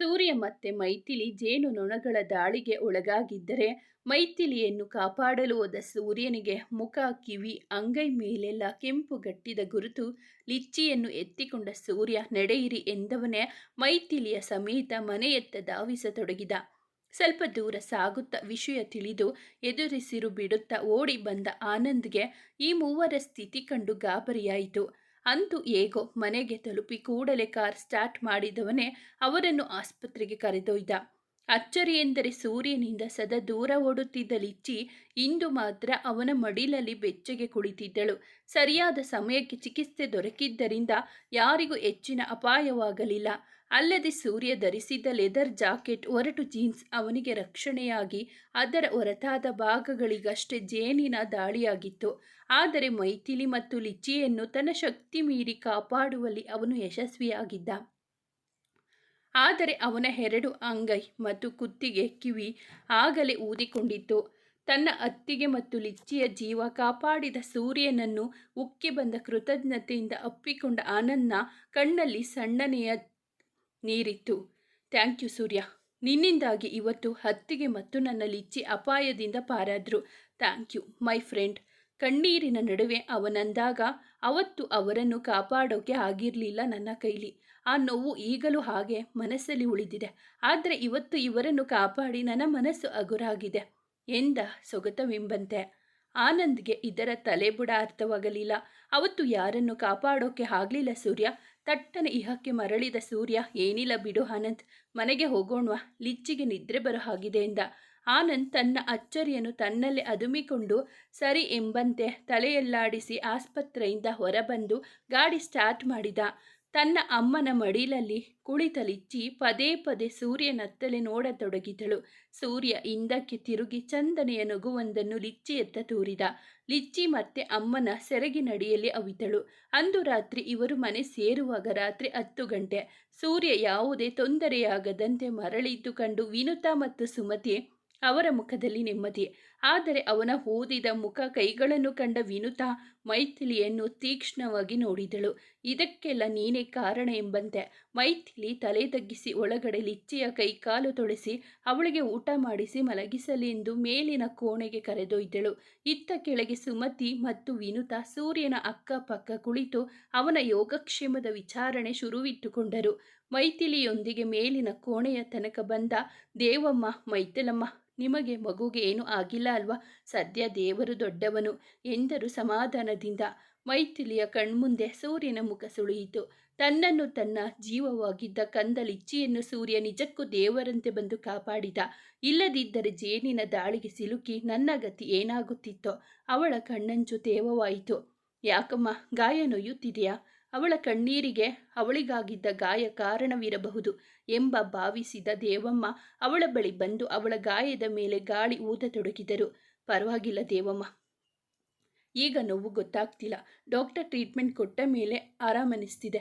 ಸೂರ್ಯ ಮತ್ತೆ ಮೈಥಿಲಿ ಜೇನು ನೊಣಗಳ ದಾಳಿಗೆ ಒಳಗಾಗಿದ್ದರೆ ಮೈಥಿಲಿಯನ್ನು ಕಾಪಾಡಲು ಹೋದ ಸೂರ್ಯನಿಗೆ ಮುಖ, ಕಿವಿ, ಅಂಗೈ ಮೇಲೆಲ್ಲ ಕೆಂಪು ಗಟ್ಟಿದ ಗುರುತು, ಲಿಚ್ಚಿಯನ್ನು ಎತ್ತಿಕೊಂಡ ಸೂರ್ಯ, ನಡೆಯಿರಿ ಎಂದವನೇ ಮೈಥಿಲಿಯ ಸಮೇತ ಮನೆಯತ್ತ ಧಾವಿಸತೊಡಗಿದ. ಸ್ವಲ್ಪ ದೂರ ಸಾಗುತ್ತ ವಿಷಯ ತಿಳಿದು ಎದುರಿಸಿರು ಬಿಡುತ್ತಾ ಓಡಿ ಬಂದ ಆನಂದ್ಗೆ ಈ ಮೂವರ ಸ್ಥಿತಿ ಕಂಡು ಗಾಬರಿಯಾಯಿತು. ಅಂತೂ ಹೇಗೋ ಮನೆಗೆ ತಲುಪಿ ಕೂಡಲೇ ಕಾರ್ ಸ್ಟಾರ್ಟ್ ಮಾಡಿದವನೇ ಅವರನ್ನು ಆಸ್ಪತ್ರೆಗೆ ಕರೆದೊಯ್ದ. ಅಚ್ಚರಿ ಎಂದರೆ ಸೂರ್ಯನಿಂದ ಸದಾ ದೂರ ಓಡುತ್ತಿದ್ದ ಲಿಚ್ಚಿ ಇಂದು ಮಾತ್ರ ಅವನ ಮಡಿಲಲ್ಲಿ ಬೆಚ್ಚಗೆ ಕುಳಿತಿದ್ದಳು. ಸರಿಯಾದ ಸಮಯಕ್ಕೆ ಚಿಕಿತ್ಸೆ ದೊರಕಿದ್ದರಿಂದ ಯಾರಿಗೂ ಹೆಚ್ಚಿನ ಅಪಾಯವಾಗಲಿಲ್ಲ. ಅಲ್ಲದೆ ಸೂರ್ಯ ಧರಿಸಿದ್ದ ಲೆದರ್ ಜಾಕೆಟ್, ಒರಟು ಜೀನ್ಸ್ ಅವನಿಗೆ ರಕ್ಷಣೆಯಾಗಿ ಅದರ ಹೊರತಾದ ಭಾಗಗಳಿಗಷ್ಟೇ ಜೇನಿನ ದಾಳಿಯಾಗಿತ್ತು. ಆದರೆ ಮೈಥಿಲಿ ಮತ್ತು ಲಿಚ್ಚಿಯನ್ನು ತನ್ನ ಶಕ್ತಿ ಮೀರಿ ಕಾಪಾಡುವಲ್ಲಿ ಅವನು ಯಶಸ್ವಿಯಾಗಿದ್ದ. ಆದರೆ ಅವನ ಎರಡು ಅಂಗೈ ಮತ್ತು ಕುತ್ತಿಗೆ ಕಿವಿ ಆಗಲೇ ಊದಿಕೊಂಡಿತ್ತು. ತನ್ನ ಅತ್ತಿಗೆ ಮತ್ತು ಲಿಚ್ಚಿಯ ಜೀವ ಕಾಪಾಡಿದ ಸೂರ್ಯನನ್ನು ಉಕ್ಕಿ ಬಂದ ಕೃತಜ್ಞತೆಯಿಂದ ಅಪ್ಪಿಕೊಂಡ ಆನನ್ನ ಕಣ್ಣಲ್ಲಿ ಸಣ್ಣನೆಯ ನೀರಿತ್ತು. Thank you Surya. ನಿನ್ನಿಂದಾಗಿ ಇವತ್ತು ಹತ್ತಿಗೆ ಮತ್ತು ನನ್ನ ಲಿಚ್ಚಿ ಅಪಾಯದಿಂದ ಪಾರಾದ್ರು. Thank you, my friend. ಕಣ್ಣೀರಿನ ನಡುವೆ ಅವನಂದಾಗ ಅವತ್ತು ಅವರನ್ನು ಕಾಪಾಡೋಕೆ ಆಗಿರಲಿಲ್ಲ ನನ್ನ ಕೈಲಿ. ಆ ನೋವು ಈಗಲೂ ಹಾಗೆ ಮನಸ್ಸಲ್ಲಿ ಉಳಿದಿದೆ. ಆದರೆ ಇವತ್ತು ಇವರನ್ನು ಕಾಪಾಡಿ ನನ್ನ ಮನಸ್ಸು ಅಗುರಾಗಿದೆ ಎಂದ ಸೊಗತವೆಂಬಂತೆ ಆನಂದ್ಗೆ ಇದರ ತಲೆಬುಡ ಅರ್ಥವಾಗಲಿಲ್ಲ. ಅವತ್ತು ಯಾರನ್ನು ಕಾಪಾಡೋಕೆ ಆಗಲಿಲ್ಲ ಸೂರ್ಯ. ತಟ್ಟನೆ ಇಹಕ್ಕೆ ಮರಳಿದ ಸೂರ್ಯ, ಏನಿಲ್ಲ ಬಿಡು ಆನಂದ್ ಮನೆಗೆ ಹೋಗೋಣ ಲಿಚ್ಚಿಗೆ ನಿದ್ರೆ ಬರೋ ಹಾಗಿದೆ ಎಂದ. ಆನಂದ್ ತನ್ನ ಅಚ್ಚರಿಯನ್ನು ತನ್ನಲ್ಲೇ ಅದುಮಿಕೊಂಡು, ಸರಿ ಎಂಬಂತೆ ತಲೆಯಲ್ಲಾಡಿಸಿ ಆಸ್ಪತ್ರೆಯಿಂದ ಹೊರಬಂದು ಗಾಡಿ ಸ್ಟಾರ್ಟ್ ಮಾಡಿದ. ತನ್ನ ಅಮ್ಮನ ಮಡಿಲಲ್ಲಿ ಕುಳಿತಲಿಚ್ಚಿ ಪದೇ ಪದೇ ಸೂರ್ಯನತ್ತಲೆ ನೋಡತೊಡಗಿದಳು. ಸೂರ್ಯ ಹಿಂದಕ್ಕೆ ತಿರುಗಿ ಚಂದನೆಯ ನಗುವೊಂದನ್ನು ಲಿಚ್ಚಿಯತ್ತ ತೂರಿದ. ಲಿಚ್ಚಿ ಮತ್ತೆ ಅಮ್ಮನ ಸೆರಗಿನಡಿಯಲ್ಲಿ ಅವಿತಳು. ಅಂದು ರಾತ್ರಿ ಇವರು ಮನೆ ಸೇರುವಾಗ ರಾತ್ರಿ ಹತ್ತು ಗಂಟೆ. ಸೂರ್ಯ ಯಾವುದೇ ತೊಂದರೆಯಾಗದಂತೆ ಮರಳಿದ್ದು ಕಂಡು ವಿನುತಾ ಮತ್ತು ಸುಮತಿ ಅವರ ಮುಖದಲ್ಲಿ ನೆಮ್ಮದಿ. ಆದರೆ ಅವನ ಓದಿದ ಮುಖ ಕೈಗಳನ್ನು ಕಂಡ ವಿನುತಾ ಮೈಥಿಲಿಯನ್ನು ತೀಕ್ಷ್ಣವಾಗಿ ನೋಡಿದಳು. ಇದಕ್ಕೆಲ್ಲ ನೀನೇ ಕಾರಣ ಎಂಬಂತೆ. ಮೈಥಿಲಿ ತಲೆ ತಗ್ಗಿಸಿ ಒಳಗಡೆ ಲಿಚ್ಚಿಯ ಕೈಕಾಲು ತೊಳೆಸಿ ಅವಳಿಗೆ ಊಟ ಮಾಡಿಸಿ ಮಲಗಿಸಲಿ ಎಂದು ಮೇಲಿನ ಕೋಣೆಗೆ ಕರೆದೊಯ್ದಳು. ಇತ್ತ ಕೆಳಗೆ ಸುಮತಿ ಮತ್ತು ವಿನುತಾ ಸೂರ್ಯನ ಅಕ್ಕಪಕ್ಕ ಕುಳಿತು ಅವನ ಯೋಗಕ್ಷೇಮದ ವಿಚಾರಣೆ ಶುರುವಿಟ್ಟುಕೊಂಡರು. ಮೈಥಿಲಿಯೊಂದಿಗೆ ಮೇಲಿನ ಕೋಣೆಯ ತನಕ ಬಂದ ದೇವಮ್ಮ, ಮೈಥಿಲಮ್ಮ ನಿಮಗೆ ಮಗುಗೆ ಏನೂ ಆಗಿಲ್ಲ ಅಲ್ವಾ? ಸದ್ಯ ದೇವರು ದೊಡ್ಡವನು ಎಂದರು ಸಮಾಧಾನದಿಂದ. ಮೈಥಿಲಿಯ ಕಣ್ಮುಂದೆ ಸೂರ್ಯನ ಮುಖ ಸುಳಿಯಿತು. ತನ್ನನ್ನು ತನ್ನ ಜೀವವಾಗಿದ್ದ ಕಂದಲಿಚ್ಚಿಯನ್ನು ಸೂರ್ಯ ನಿಜಕ್ಕೂ ದೇವರಂತೆ ಬಂದು ಕಾಪಾಡಿದ. ಇಲ್ಲದಿದ್ದರೆ ಜೇನಿನ ದಾಳಿಗೆ ಸಿಲುಕಿ ನನ್ನ ಗತಿ ಏನಾಗುತ್ತಿತ್ತೋ ಅವಳ ಕಣ್ಣಂಚು ತೇವವಾಯಿತು. ಯಾಕಮ್ಮ, ಗಾಯ ನೋಯುತ್ತಿದೆಯಾ ಅವಳ ಕಣ್ಣೀರಿಗೆ ಅವಳಿಗಾಗಿದ್ದ ಗಾಯ ಕಾರಣವಿರಬಹುದು. ಎಂಬ ಭಾವಿಸಿದ ದೇವಮ್ಮ ಅವಳ ಬಳಿ ಬಂದು ಅವಳ ಗಾಯದ ಮೇಲೆ ಗಾಳಿ ಊದತೊಡಗಿದರು ಪರವಾಗಿಲ್ಲ ದೇವಮ್ಮ. ಈಗ ನೋವು ಗೊತ್ತಾಗ್ತಿಲ್ಲ. ಡಾಕ್ಟರ್ ಟ್ರೀಟ್ಮೆಂಟ್ ಕೊಟ್ಟ ಮೇಲೆ ಆರಾಮನಿಸ್ತಿದೆ.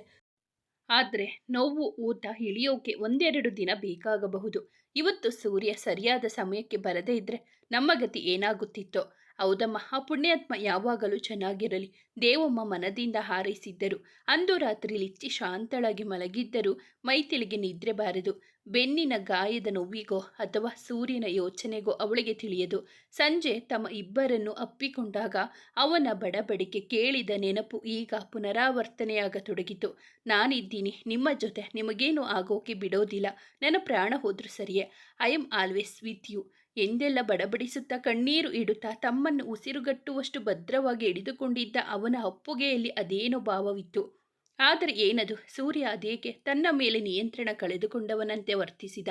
ಆದರೆ ನೋವು ಊತ ಇಳಿಯೋಕೆ ಒಂದೆರಡು ದಿನ ಬೇಕಾಗಬಹುದು. ಇವತ್ತು ಸೂರ್ಯ ಸರಿಯಾದ ಸಮಯಕ್ಕೆ ಬರದೇ ಇದ್ದರೆ ನಮ್ಮ ಗತಿ ಏನಾಗುತ್ತಿತ್ತೋ? ಹೌದಮ್ಮ ಆ ಪುಣ್ಯಾತ್ಮ ಯಾವಾಗಲೂ ಚೆನ್ನಾಗಿರಲಿ. ದೇವಮ್ಮ ಮನದಿಂದ ಹಾರೈಸಿದ್ದರು. ಅಂದು ರಾತ್ರಿ ಲಿಚ್ಚಿ ಶಾಂತಳಾಗಿ ಮಲಗಿದ್ದರೂ. ಮೈತಿಳಿಗೆ ನಿದ್ರೆ ಬಾರದು. ಬೆನ್ನಿನ ಗಾಯದ ನೋವಿಗೋ ಅಥವಾ ಸೂರ್ಯನ ಯೋಚನೆಗೋ ಅವಳಿಗೆ ತಿಳಿಯದು. ಸಂಜೆ ತಮ್ಮ ಇಬ್ಬರನ್ನು ಅಪ್ಪಿಕೊಂಡಾಗ ಅವನ ಬಡಬಡಿಕೆ ಕೇಳಿದ ನೆನಪು ಈಗ ಪುನರಾವರ್ತನೆಯಾಗತೊಡಗಿತು. ನಾನಿದ್ದೀನಿ. ನಿಮ್ಮ ಜೊತೆ. ನಿಮಗೇನು ಆಗೋಕೆ ಬಿಡೋದಿಲ್ಲ. ನನ್ನ ಪ್ರಾಣ ಹೋದ್ರೂ ಸರಿಯೇ. I am always with you ಎಂದೆಲ್ಲ ಬಡಬಡಿಸುತ್ತಾ ಕಣ್ಣೀರು ಇಡುತ್ತಾ ತಮ್ಮನ್ನು ಉಸಿರುಗಟ್ಟುವಷ್ಟು ಭದ್ರವಾಗಿ ಹಿಡಿದುಕೊಂಡಿದ್ದ ಅವನ ಅಪ್ಪುಗೆಯಲ್ಲಿ ಅದೇನೋ ಭಾವವಿತ್ತು. ಆದರೆ ಏನದು, ಸೂರ್ಯ ಅದೇಕೆ ತನ್ನ ಮೇಲೆ ನಿಯಂತ್ರಣ ಕಳೆದುಕೊಂಡವನಂತೆ ವರ್ತಿಸಿದ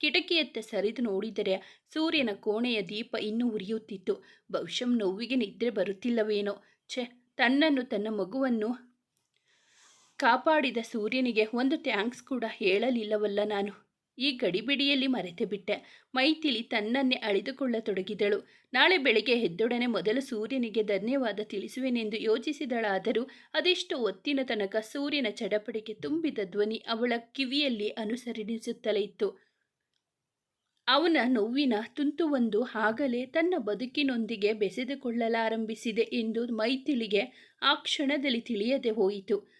ಕಿಟಕಿಯತ್ತ ಸರಿದು ನೋಡಿದರೆ ಸೂರ್ಯನ ಕೋಣೆಯ ದೀಪ ಇನ್ನೂ ಉರಿಯುತ್ತಿತ್ತು. ಬಹುಶಃ ನೋವಿಗೆ ನಿದ್ರೆ ಬರುತ್ತಿಲ್ಲವೇನೋ. ಛೆ, ತನ್ನನ್ನು ತನ್ನ ಮಗುವನ್ನು ಕಾಪಾಡಿದ ಸೂರ್ಯನಿಗೆ ಒಂದು ಥ್ಯಾಂಕ್ಸ್ ಕೂಡ ಹೇಳಲಿಲ್ಲವಲ್ಲ ನಾನು. ಈ ಗಡಿಬಿಡಿಯಲ್ಲಿ ಮರೆತು ಬಿಟ್ಟೆ. ಮೈಥಿಲಿ ತನ್ನನ್ನೇ ಅಳಿದುಕೊಳ್ಳತೊಡಗಿದಳು. ನಾಳೆ ಬೆಳಿಗ್ಗೆ ಹೆದ್ದೊಡನೆ ಮೊದಲು ಸೂರ್ಯನಿಗೆ ಧನ್ಯವಾದ ತಿಳಿಸುವೆನೆಂದು ಯೋಚಿಸಿದಳಾದರೂ ಅದೆಷ್ಟು ಒತ್ತಿನ ತನಕ ಸೂರ್ಯನ ಚಡಪಡಿಕೆ ತುಂಬಿದ ಧ್ವನಿ ಅವಳ ಕಿವಿಯಲ್ಲಿ ಅನುಸರಿಸುತ್ತಲೇ ಇತ್ತು. ಅವನ ನೋವಿನ ತುಂತುವೊಂದು ಆಗಲೇ ತನ್ನ ಬದುಕಿನೊಂದಿಗೆ ಬೆಸೆದುಕೊಳ್ಳಲಾರಂಭಿಸಿದೆ ಎಂದು ಮೈಥಿಲಿಗೆ ಆ ಕ್ಷಣದಲ್ಲಿ ತಿಳಿಯದೆ ಹೋಯಿತು.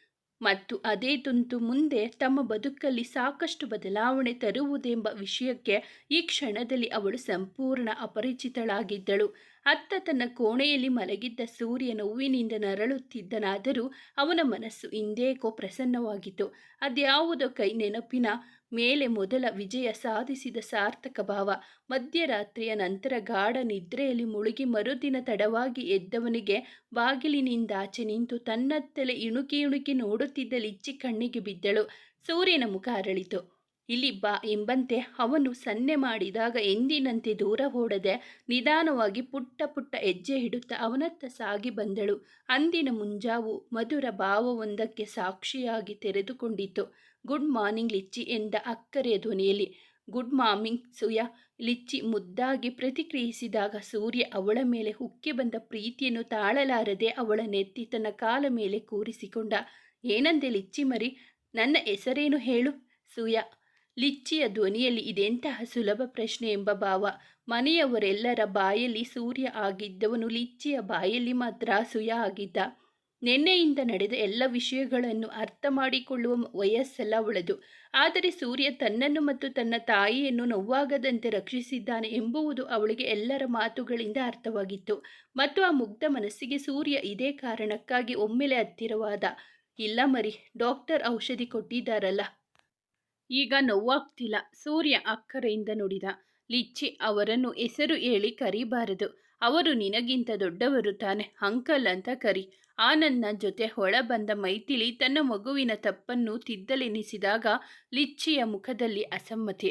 ಮತ್ತು ಅದೇ ತುಂತು ಮುಂದೆ ತಮ್ಮ ಬದುಕಲ್ಲಿ ಸಾಕಷ್ಟು ಬದಲಾವಣೆ ತರುವುದೆಂಬ ವಿಷಯಕ್ಕೆ ಈ ಕ್ಷಣದಲ್ಲಿ ಅವಳು ಸಂಪೂರ್ಣ ಅಪರಿಚಿತಳಾಗಿದ್ದಳು. ಅತ್ತ ತನ್ನ ಕೋಣೆಯಲ್ಲಿ ಮಲಗಿದ್ದ ಸೂರ್ಯ ನೋವಿನಿಂದ ನರಳುತ್ತಿದ್ದನಾದರೂ ಅವನ ಮನಸ್ಸು ಇಂದೇಕೋ ಪ್ರಸನ್ನವಾಗಿತ್ತು. ಅದ್ಯಾವುದೋ ಕೈ ನೆನಪಿನ ಮೇಲೆ ಮೊದಲ ವಿಜಯ ಸಾಧಿಸಿದ ಸಾರ್ಥಕ ಭಾವ. ಮಧ್ಯರಾತ್ರಿಯ ನಂತರ ಗಾಢ ನಿದ್ರೆಯಲ್ಲಿ ಮುಳುಗಿ ಮರುದಿನ ತಡವಾಗಿ ಎದ್ದವನಿಗೆ ಬಾಗಿಲಿನಿಂದಾಚೆ ನಿಂತು ತನ್ನತ್ತಲೇ ಇಣುಕಿ ಇಣುಕಿ ನೋಡುತ್ತಿದ್ದ ಲಿಚ್ಚಿ ಕಣ್ಣಿಗೆ ಬಿದ್ದಳು. ಸೂರ್ಯನ ಮುಖ ಅರಳಿತು. ಇಲ್ಲಿ ಬಾ ಎಂಬಂತೆ ಅವನು ಸನ್ನೆ ಮಾಡಿದಾಗ ಎಂದಿನಂತೆ ದೂರ ಓಡದೆ ನಿಧಾನವಾಗಿ ಪುಟ್ಟ ಪುಟ್ಟ ಹೆಜ್ಜೆ ಹಿಡುತ್ತಾ ಅವನತ್ತ ಸಾಗಿ ಬಂದಳು. ಅಂದಿನ ಮುಂಜಾವು ಮಧುರ ಭಾವವೊಂದಕ್ಕೆ ಸಾಕ್ಷಿಯಾಗಿ ತೆರೆದುಕೊಂಡಿತು. ಗುಡ್ ಮಾರ್ನಿಂಗ್ ಲಿಚ್ಚಿ ಎಂದ ಅಕ್ಕರೆಯ ಧ್ವನಿಯಲ್ಲಿ. ಗುಡ್ ಮಾರ್ನಿಂಗ್ ಸುಯ ಲಿಚ್ಚಿ ಮುದ್ದಾಗಿ ಪ್ರತಿಕ್ರಿಯಿಸಿದಾಗ ಸೂರ್ಯ ಅವಳ ಮೇಲೆ ಹುಕ್ಕಿ ಬಂದ ಪ್ರೀತಿಯನ್ನು ತಾಳಲಾರದೆ ಅವಳ ನೆತ್ತಿ ತನ್ನ ಕಾಲ ಮೇಲೆ ಕೂರಿಸಿಕೊಂಡ. ಏನಂದೆ ಲಿಚ್ಚಿ ಮರಿ, ನನ್ನ ಹೆಸರೇನು ಹೇಳು? ಸೂಯ ಲಿಚ್ಚಿಯ ಧ್ವನಿಯಲ್ಲಿ ಇದೆಂತಹ ಸುಲಭ ಪ್ರಶ್ನೆ ಎಂಬ ಭಾವ. ಮನೆಯವರೆಲ್ಲರ ಬಾಯಲ್ಲಿ ಸೂರ್ಯ ಆಗಿದ್ದವನು ಲಿಚ್ಚಿಯ ಬಾಯಲ್ಲಿ ಮಾತ್ರ ಸುಯ ಆಗಿದ್ದ. ನಿನ್ನೆಯಿಂದ ನಡೆದ ಎಲ್ಲ ವಿಷಯಗಳನ್ನು ಅರ್ಥ ಮಾಡಿಕೊಳ್ಳುವ ವಯಸ್ಸಲ್ಲ ಅವಳದು ಆದರೆ ಸೂರ್ಯ ತನ್ನನ್ನು ಮತ್ತು ತನ್ನ ತಾಯಿಯನ್ನು ನೋವಾಗದಂತೆ ರಕ್ಷಿಸಿದ್ದಾನೆ ಎಂಬುವುದು ಅವಳಿಗೆ ಎಲ್ಲರ ಮಾತುಗಳಿಂದ ಅರ್ಥವಾಗಿತ್ತು. ಮತ್ತು ಆ ಮುಗ್ಧ ಮನಸ್ಸಿಗೆ ಸೂರ್ಯ ಇದೇ ಕಾರಣಕ್ಕಾಗಿ ಒಮ್ಮೆಲೆ ಹತ್ತಿರವಾದ. ಇಲ್ಲ ಮರಿ, ಡಾಕ್ಟರ್ ಔಷಧಿ ಕೊಟ್ಟಿದ್ದಾರಲ್ಲ. ಈಗ ನೋವಾಗ್ತಿಲ್ಲ. ಸೂರ್ಯ ಅಕ್ಕರೆಯಿಂದ ನುಡಿದ ಲಿಚ್ಚಿ ಅವರನ್ನು ಹೆಸರು ಹೇಳಿ ಕರಿಬಾರದು. ಅವರು ನಿನಗಿಂತ ದೊಡ್ಡವರು ತಾನೆ, ಅಂಕಲ್ ಅಂತ ಕರಿ. ಆನಂದ್ನ ಜೊತೆ ಹೊಳ ಬಂದ ಮೈಥಿಲಿ ತನ್ನ ಮಗುವಿನ ತಪ್ಪನ್ನು ತಿದ್ದಲೆನಿಸಿದಾಗ ಲಿಚ್ಚಿಯ ಮುಖದಲ್ಲಿ ಅಸಮ್ಮತಿ.